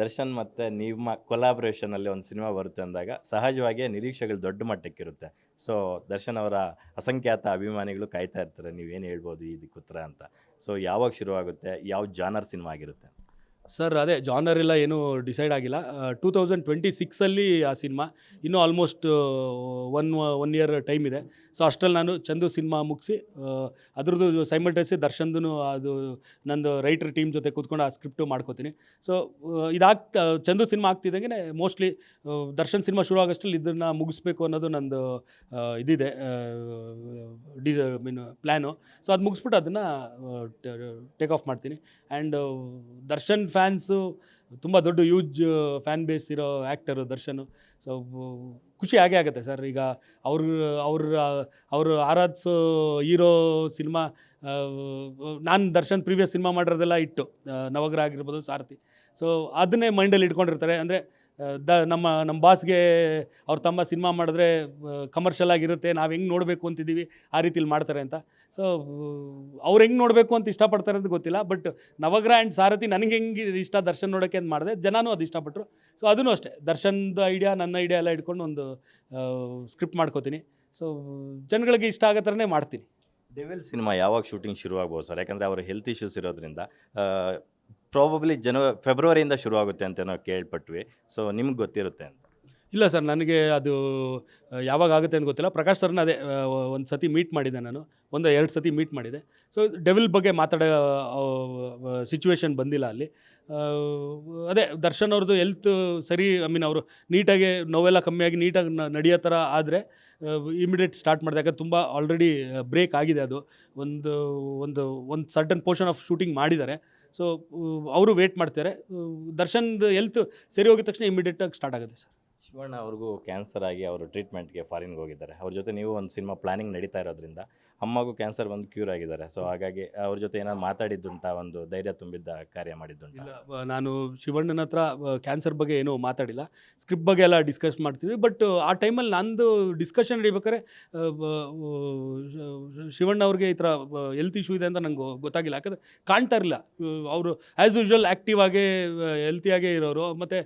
ದರ್ಶನ್ ಮತ್ತು ನಿಮ್ಮ ಕೊಲಾಬ್ರೇಷನಲ್ಲಿ ಒಂದು ಸಿನಿಮಾ ಬರುತ್ತೆ ಅಂದಾಗ ಸಹಜವಾಗಿಯೇ ನಿರೀಕ್ಷೆಗಳು ದೊಡ್ಡ ಮಟ್ಟಕ್ಕಿರುತ್ತೆ. ಸೊ ದರ್ಶನ್ ಅವರ ಅಸಂಖ್ಯಾತ ಅಭಿಮಾನಿಗಳು ಕಾಯ್ತಾ ಇರ್ತಾರೆ. ನೀವೇನು ಹೇಳ್ಬೋದು ಇದಕ್ಕೆ ಉತ್ತರ ಅಂತ. ಸೊ ಯಾವಾಗ ಶುರುವಾಗುತ್ತೆ? ಯಾವ ಜಾನರ್ ಸಿನಿಮಾ ಆಗಿರುತ್ತೆ? ಸರ್, ಅದೇ ಜಾನರ್ ಎಲ್ಲ ಏನೂ ಡಿಸೈಡ್ ಆಗಿಲ್ಲ. ಟೂ ತೌಸಂಡ್ ಟ್ವೆಂಟಿ ಸಿಕ್ಸಲ್ಲಿ ಆ ಸಿನಿಮಾ. ಇನ್ನೂ almost one one year time ಇದೆ. ಸೊ ಅಷ್ಟರಲ್ಲಿ ನಾನು ಚಂದು ಸಿನಿಮಾ ಮುಗಿಸಿ ಅದ್ರದ್ದು ಸೈಮಲ್ಟೇಸಿ ದರ್ಶನ್ದು ಅದು ನಂದು ರೈಟರ್ ಟೀಮ್ ಜೊತೆ ಕೂತ್ಕೊಂಡು ಆ ಸ್ಕ್ರಿಪ್ಟು ಮಾಡ್ಕೋತೀನಿ. ಸೊ ಇದಾಗ್ತಾ, ಚಂದು ಸಿನಿಮಾ ಆಗ್ತಿದ್ದಂಗೆ ಮೋಸ್ಟ್ಲಿ ದರ್ಶನ್ ಸಿನಿಮಾ ಶುರು ಆಗೋಷ್ಟರಲ್ಲಿ ಇದನ್ನು ಮುಗಿಸ್ಬೇಕು ಅನ್ನೋದು ನಂದು ಇದಿದೆ ಡಿ ಮೀನ್ ಪ್ಲ್ಯಾನು ಸೊ ಅದು ಮುಗಿಸ್ಬಿಟ್ಟು ಅದನ್ನು ಟೇಕ್ ಆಫ್ ಮಾಡ್ತೀನಿ. ಆ್ಯಂಡ್ ದರ್ಶನ್ ಫ್ಯಾನ್ಸು ತುಂಬ ದೊಡ್ಡ ಯೂಜ್ ಫ್ಯಾನ್ ಬೇಸ್ ಇರೋ ಆ್ಯಕ್ಟರು ದರ್ಶನ್. ಸೊ ಖುಷಿ ಆಗೇ ಆಗುತ್ತೆ ಸರ್. ಈಗ ಅವ್ರ ಅವ್ರ, ಅವರು ಆರಾಧಿಸೋ ಹೀರೋ ಸಿನಿಮಾ ನಾನು ದರ್ಶನ್ ಪ್ರೀವಿಯಸ್ ಸಿನಿಮಾ ಮಾಡಿರೋದೆಲ್ಲ ಇಟ್ಟು ನವಗ್ರಹ ಆಗಿರ್ಬೋದು ಸಾರಥಿ. ಸೊ ಅದನ್ನೇ ಮೈಂಡಲ್ಲಿ ಇಟ್ಕೊಂಡಿರ್ತಾರೆ. ಅಂದರೆ ದ, ನಮ್ಮ ನಮ್ಮ ಬಾಸ್ಗೆ ಅವ್ರ ತಮ್ಮ ಸಿನಿಮಾ ಮಾಡಿದ್ರೆ ಕಮರ್ಷಿಯಲ್ ಆಗಿರುತ್ತೆ, ನಾವು ಹೆಂಗೆ ನೋಡಬೇಕು ಅಂತಿದ್ದೀವಿ, ಆ ರೀತಿಲಿ ಮಾಡ್ತಾರೆ ಅಂತ. ಸೊ ಅವ್ರು ಹೆಂಗೆ ನೋಡಬೇಕು ಅಂತ ಇಷ್ಟಪಡ್ತಾರೆ ಅಂತ ಗೊತ್ತಿಲ್ಲ ಬಟ್ ನವಗ್ರಹ ಆ್ಯಂಡ್ ಸಾರಥಿ ನನಗೆ ಹೆಂಗೆ ಇಷ್ಟ ದರ್ಶನ್ ನೋಡೋಕ್ಕೆ ಅಂತ ಮಾಡಿದೆ ಜನನೂ ಅದು ಇಷ್ಟಪಟ್ಟರು ಸೊ ಅದೂ ಅಷ್ಟೇ. ದರ್ಶನ್ದು ಐಡಿಯಾ ನನ್ನ ಐಡಿಯಾ ಎಲ್ಲ ಇಟ್ಕೊಂಡು ಒಂದು ಸ್ಕ್ರಿಪ್ಟ್ ಮಾಡ್ಕೋತೀನಿ. ಸೊ ಜನಗಳಿಗೆ ಇಷ್ಟ ಆಗೋ ಥರನೇ ಮಾಡ್ತೀನಿ. ಡೆವಿಲ್ ಸಿನಿಮಾ ಯಾವಾಗ ಶೂಟಿಂಗ್ ಶುರುವಾಗ್ಬೋದು ಸರ್ ಯಾಕಂದರೆ ಅವ್ರ ಹೆಲ್ತ್ ಇಶ್ಯೂಸ್ ಇರೋದ್ರಿಂದ ಪ್ರಾಬಬ್ಲಿ ಜನ ಫೆಬ್ರವರಿಯಿಂದ ಶುರುವಾಗುತ್ತೆ ಅಂತ ನಾವು ಕೇಳ್ಪಟ್ವಿ. ಸೊ ನಿಮ್ಗೆ ಗೊತ್ತಿರುತ್ತೆ ಅಂತ. ಇಲ್ಲ ಸರ್, ನನಗೆ ಅದು, ಯಾವಾಗ ಆಗುತ್ತೆ ಅಂತ ಗೊತ್ತಿಲ್ಲ. ಪ್ರಕಾಶ್ ಸರ್ನ ಅದೇ ಒಂದು ಸತಿ ಮೀಟ್ ಮಾಡಿದೆ ನಾನು. ಒಂದು ಎರಡು ಸತಿ ಮೀಟ್ ಮಾಡಿದೆ. ಸೊ ಡೆವಿಲ್ ಬಗ್ಗೆ ಮಾತಾಡೋ ಸಿಚುವೇಶನ್ ಬಂದಿಲ್ಲ ಅಲ್ಲಿ. ಅದೇ, ದರ್ಶನ್ ಅವ್ರದ್ದು ಹೆಲ್ತ್ ಸರಿ ಐ ಮೀನ್ ಅವರು ನೀಟಾಗಿ, ನೋವೆಲ್ಲ ಕಮ್ಮಿಯಾಗಿ ನೀಟಾಗಿ ನಡೆಯೋ ಥರ ಆದರೆ ಇಮಿಡಿಯೇಟ್ ಸ್ಟಾರ್ಟ್ ಮಾಡಿದೆ. ಯಾಕಂದ್ರೆ ತುಂಬ ಆಲ್ರೆಡಿ ಬ್ರೇಕ್ ಆಗಿದೆ ಅದು. ಒಂದು ಒಂದು ಒಂದು ಸರ್ಟನ್ ಪೋರ್ಷನ್ ಆಫ್ ಶೂಟಿಂಗ್ ಮಾಡಿದ್ದಾರೆ. ಸೊ ಅವರು ವೇಟ್ ಮಾಡ್ತಾರೆ. ದರ್ಶನ್ದು ಹೆಲ್ತ್ ಸರಿ ಹೋಗಿದ ತಕ್ಷಣ ಇಮಿಡಿಯೇಟಾಗಿ ಸ್ಟಾರ್ಟ್ ಆಗುತ್ತೆ ಸರ್. ಶಿವಣ್ಣ ಅವ್ರಿಗೂ ಕ್ಯಾನ್ಸರ್ ಆಗಿ ಅವರು ಟ್ರೀಟ್ಮೆಂಟ್ಗೆ ಫಾರಿನ್ಗೆ ಹೋಗಿದ್ದಾರೆ. ಅವ್ರ ಜೊತೆ ನೀವು ಒಂದು ಸಿನಿಮಾ ಪ್ಲಾನಿಂಗ್ ನಡೀತಾ ಇರೋದ್ರಿಂದ ಅಮ್ಮಗೂ ಕ್ಯಾನ್ಸರ್ ಬಂದು ಕ್ಯೂರ್ ಆಗಿದ್ದಾರೆ. ಸೊ ಹಾಗಾಗಿ ಅವ್ರ ಜೊತೆ ಏನಾದ್ರು ಮಾತಾಡಿದ್ದುಂಟ, ಒಂದು ಧೈರ್ಯ ತುಂಬಿದ್ದ ಕಾರ್ಯ ಮಾಡಿದ್ದುಂಟ? ಇಲ್ಲ ನಾನು ಶಿವಣ್ಣನ ಹತ್ರ ಕ್ಯಾನ್ಸರ್ ಬಗ್ಗೆ ಏನೂ ಮಾತಾಡಿಲ್ಲ. ಸ್ಕ್ರಿಪ್ಟ್ ಬಗ್ಗೆ ಎಲ್ಲ ಡಿಸ್ಕಸ್ ಮಾಡ್ತೀವಿ ಬಟ್ ಆ ಟೈಮಲ್ಲಿ ನಂದು ಡಿಸ್ಕಷನ್ ನಡಿಬೇಕಾದ್ರೆ ಶಿವಣ್ಣ ಅವ್ರಿಗೆ ಈ ಥರ ಹೆಲ್ತ್ ಇಶ್ಯೂ ಇದೆ ಅಂತ ನಂಗೆ ಗೊತ್ತಾಗಿಲ್ಲ. ಯಾಕಂದರೆ ಕಾಣ್ತಾ ಇರಲಿಲ್ಲ. ಅವರು ಆ್ಯಸ್ ಯೂಶ್ವಲ್ ಆ್ಯಕ್ಟಿವ್ ಆಗೇ ಹೆಲ್ತಿಯಾಗೇ ಇರೋರು. ಮತ್ತು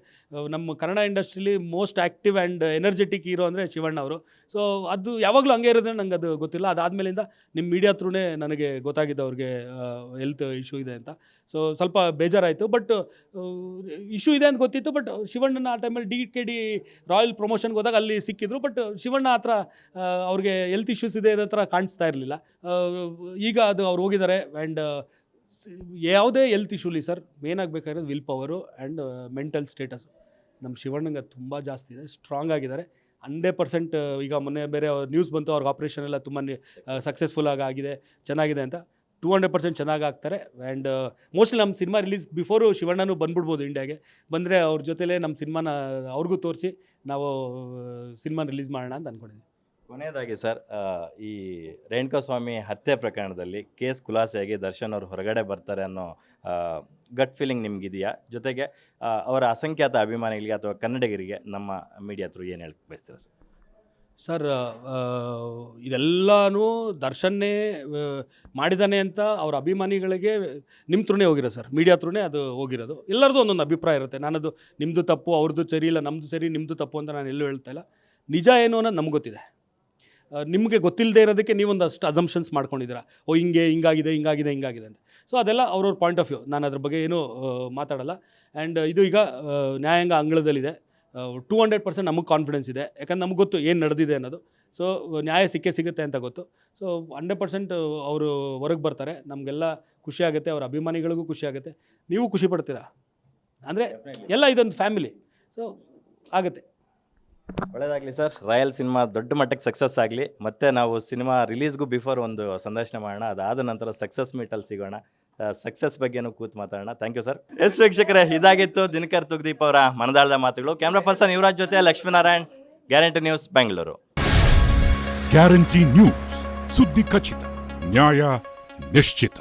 ನಮ್ಮ ಕನ್ನಡ ಇಂಡಸ್ಟ್ರಿಲಿ ಮೋಸ್ಟ್ ಆ್ಯಕ್ಟಿವ್ ಆ್ಯಂಡ್ ಎನರ್ಜೆಟಿಕ್ ಇರೋ ಅಂದರೆ ಶಿವಣ್ಣ ಅವರು. ಸೊ ಅದು ಯಾವಾಗಲೂ ಹಂಗೆ ಇರೋದ್ರೆ ನಂಗೆ ಅದು ಗೊತ್ತಿಲ್ಲ. ಅದಾದಮೇಲಿಂದ ನಿಮ್ಮ ಮೀಡಿಯಾ ಥ್ರೂನೇ ನನಗೆ ಗೊತ್ತಾಗಿದ್ದು ಅವ್ರಿಗೆ ಹೆಲ್ತ್ ಇಶ್ಯೂ ಇದೆ ಅಂತ. ಸೊ ಸ್ವಲ್ಪ ಬೇಜಾರಾಯಿತು. ಬಟ್ ಇಶ್ಯೂ ಇದೆ ಅಂತ ಗೊತ್ತಿತ್ತು ಬಟ್ ಶಿವಣ್ಣನ ಆ ಟೈಮಲ್ಲಿ ಡಿ ಕೆ ಡಿ ರಾಯಲ್ ಪ್ರಮೋಷನ್ಗೆ ಹೋದಾಗ ಅಲ್ಲಿ ಸಿಕ್ಕಿದ್ರು. ಬಟ್ ಶಿವಣ್ಣ ಹತ್ರ ಅವ್ರಿಗೆ ಹೆಲ್ತ್ ಇಶ್ಯೂಸ್ ಇದೆ ಅನ್ನೋ ಥರ ಕಾಣಿಸ್ತಾ ಇರಲಿಲ್ಲ. ಈಗ ಅದು ಅವ್ರು ಹೋಗಿದ್ದಾರೆ. ಆ್ಯಂಡ್ ಯಾವುದೇ ಹೆಲ್ತ್ ಇಶ್ಯೂಲಿ sir main ಆಗಬೇಕಾಗಿರೋದು will power and mental status ನಮ್ಮ ಶಿವಣ್ಣಂಗೆ ತುಂಬ ಜಾಸ್ತಿ ಇದೆ. ಸ್ಟ್ರಾಂಗ್ ಆಗಿದ್ದಾರೆ. ಹಂಡ್ರೆಡ್ ಪರ್ಸೆಂಟ್ ಈಗ ಮೊನ್ನೆ ಬೇರೆ ನ್ಯೂಸ್ ಬಂತು, ಅವ್ರಿಗೆ ಆಪ್ರೇಷನ್ ಎಲ್ಲ ತುಂಬಾ ಸಕ್ಸಸ್ಫುಲ್ ಆಗಿ ಆಗಿದೆ, ಚೆನ್ನಾಗಿದೆ ಅಂತ. ಟೂ ಹಂಡ್ರೆಡ್ ಪರ್ಸೆಂಟ್ ಚೆನ್ನಾಗಿ ಆಗ್ತಾರೆ. ಆ್ಯಂಡ್ ಮೋಸ್ಟ್ಲಿ ನಮ್ಮ ಸಿನಿಮಾ ರಿಲೀಸ್ ಬಿಫೋರು ಶಿವಣ್ಣನೂ ಬಂದ್ಬಿಡ್ಬೋದು ಇಂಡಿಯಾಗೆ ಬಂದರೆ ಅವ್ರ ಜೊತೆಲೇ ನಮ್ಮ ಸಿನಿಮಾನ ಅವ್ರಿಗೂ ತೋರಿಸಿ, ನಾವು ಸಿನಿಮಾ ರಿಲೀಸ್ ಮಾಡೋಣ ಅಂತ ಅಂದ್ಕೊಂಡಿದ್ವಿ ಕೊನೆಯದಾಗಿ ಸರ್ ಈ ರೇಣುಕಾ ಸ್ವಾಮಿ ಹತ್ಯೆ ಪ್ರಕರಣದಲ್ಲಿ ಕೇಸ್ ಖುಲಾಸೆಯಾಗಿ ದರ್ಶನ್ ಅವರು ಹೊರಗಡೆ ಬರ್ತಾರೆ ಅನ್ನೋ ಗಟ್ ಫೀಲಿಂಗ್ ನಿಮ್ಗಿದೆಯಾ? ಜೊತೆಗೆ ಅವರ ಅಸಂಖ್ಯಾತ ಅಭಿಮಾನಿಗಳಿಗೆ ಅಥವಾ ಕನ್ನಡಿಗರಿಗೆ ನಮ್ಮ ಮೀಡಿಯಾ ಥ್ರೂ ಏನು ಹೇಳಕ್ಕೆ ಬಯಸ್ತೀರಾ ಸರ್? ಸರ್ ಇದೆಲ್ಲನೂ ದರ್ಶನ್ನೇ ಮಾಡಿದಾನೆ ಅಂತ ಅವ್ರ ಅಭಿಮಾನಿಗಳಿಗೆ ನಿಮ್ಮ ಥ್ರೂನೇ ಹೋಗಿರೋದು ಸರ್. ಮೀಡಿಯಾ ಥ್ರೂನೇ ಅದು ಹೋಗಿರೋದು. ಎಲ್ಲರದು ಒಂದೊಂದು ಅಭಿಪ್ರಾಯ ಇರುತ್ತೆ. ನಾನದು ನಿಮ್ಮದು ತಪ್ಪು, ಅವ್ರದ್ದು ಸರಿ ಇಲ್ಲ ನಮ್ಮದು ಸರಿ ನಿಮ್ಮದು ತಪ್ಪು ಅಂತ ನಾನು ಎಲ್ಲೂ ಹೇಳ್ತಾ ಇಲ್ಲ. ನಿಜ ಏನು ಅನ್ನೋದು ನಮ್ಗೆ ಗೊತ್ತಿದೆ. ನಿಮಗೆ ಗೊತ್ತಿಲ್ಲದೆ ಇರೋದಕ್ಕೆ ನೀವೊಂದು ಅಷ್ಟು ಅಸಂಪ್ಷನ್ಸ್ ಮಾಡ್ಕೊಂಡಿದ್ದೀರಾ? ಓ, ಹಿಂಗೆ, ಹಿಂಗಾಗಿದೆ ಹಿಂಗಾಗಿದೆ ಹಿಂಗಾಗಿದೆ ಅಂತ. ಸೊ ಅದೆಲ್ಲ ಅವ್ರವ್ರ ಪಾಯಿಂಟ್ ಆಫ್ ವ್ಯೂ ನಾನು ಅದ್ರ ಬಗ್ಗೆ ಏನೂ ಮಾತಾಡಲ್ಲ. ಆ್ಯಂಡ್ ಇದು ಈಗ ನ್ಯಾಯಾಂಗ ಅಂಗಳದಲ್ಲಿದೆ ಟೂ ಹಂಡ್ರೆಡ್ ಪರ್ಸೆಂಟ್ ನಮಗೆ ಕಾನ್ಫಿಡೆನ್ಸ್ ಇದೆ. ಯಾಕಂದ್ರೆ ನಮ್ಗೆ ಗೊತ್ತು ಏನು ನಡೆದಿದೆ ಅನ್ನೋದು. ಸೊ ನ್ಯಾಯ ಸಿಕ್ಕೇ ಸಿಗುತ್ತೆ ಅಂತ ಗೊತ್ತು. ಸೊ ಹಂಡ್ರೆಡ್ ಪರ್ಸೆಂಟ್ ಅವರು ಹೊರಗೆ ಬರ್ತಾರೆ. ನಮಗೆಲ್ಲ ಖುಷಿಯಾಗುತ್ತೆ ಅವ್ರ ಅಭಿಮಾನಿಗಳಿಗೂ ಖುಷಿ ಆಗುತ್ತೆ. ನೀವು ಖುಷಿ ಪಡ್ತೀರಾ? ಅಂದರೆ, ಎಲ್ಲ ಇದೊಂದು ಫ್ಯಾಮಿಲಿ ಸೊ ಆಗುತ್ತೆ. ಒಳ್ಳೇದಾಗಲಿ ಸರ್. ರಾಯಲ್ ಸಿನಿಮಾ ದೊಡ್ಡ ಮಟ್ಟಕ್ಕೆ ಸಕ್ಸಸ್ ಆಗಲಿ. ಮತ್ತೆ ನಾವು ಸಿನಿಮಾ ರಿಲೀಸ್ಗೂ ಬಿಫೋರ್ ಒಂದು ಸಂದರ್ಶನ ಮಾಡೋಣ. ಅದಾದ ನಂತರ ಸಕ್ಸಸ್ ಮೀಟಲ್ಲಿ ಸಿಗೋಣ. ಸಕ್ಸಸ್ ಬಗ್ಗೆನೂ ಕೂತ್ ಮಾತಾಡೋಣ. ಥ್ಯಾಂಕ್ ಯು ಸರ್ ಎಸ್ ವೀಕ್ಷಕರೇ ಇದಾಗಿತ್ತು ದಿನಕರ್ ತುಗ್ದೀಪ್ ಅವರ ಮನದಾಳದ ಮಾತುಗಳು. ಕ್ಯಾಮ್ರಾ ಪರ್ಸನ್ ಯುವರಾಜ್ ಜೊತೆ Lakshminarayan Guarantee News Bengaluru Guarantee News ಸುದ್ದಿ ಖಚಿತ ನ್ಯಾಯ ನಿಶ್ಚಿತ.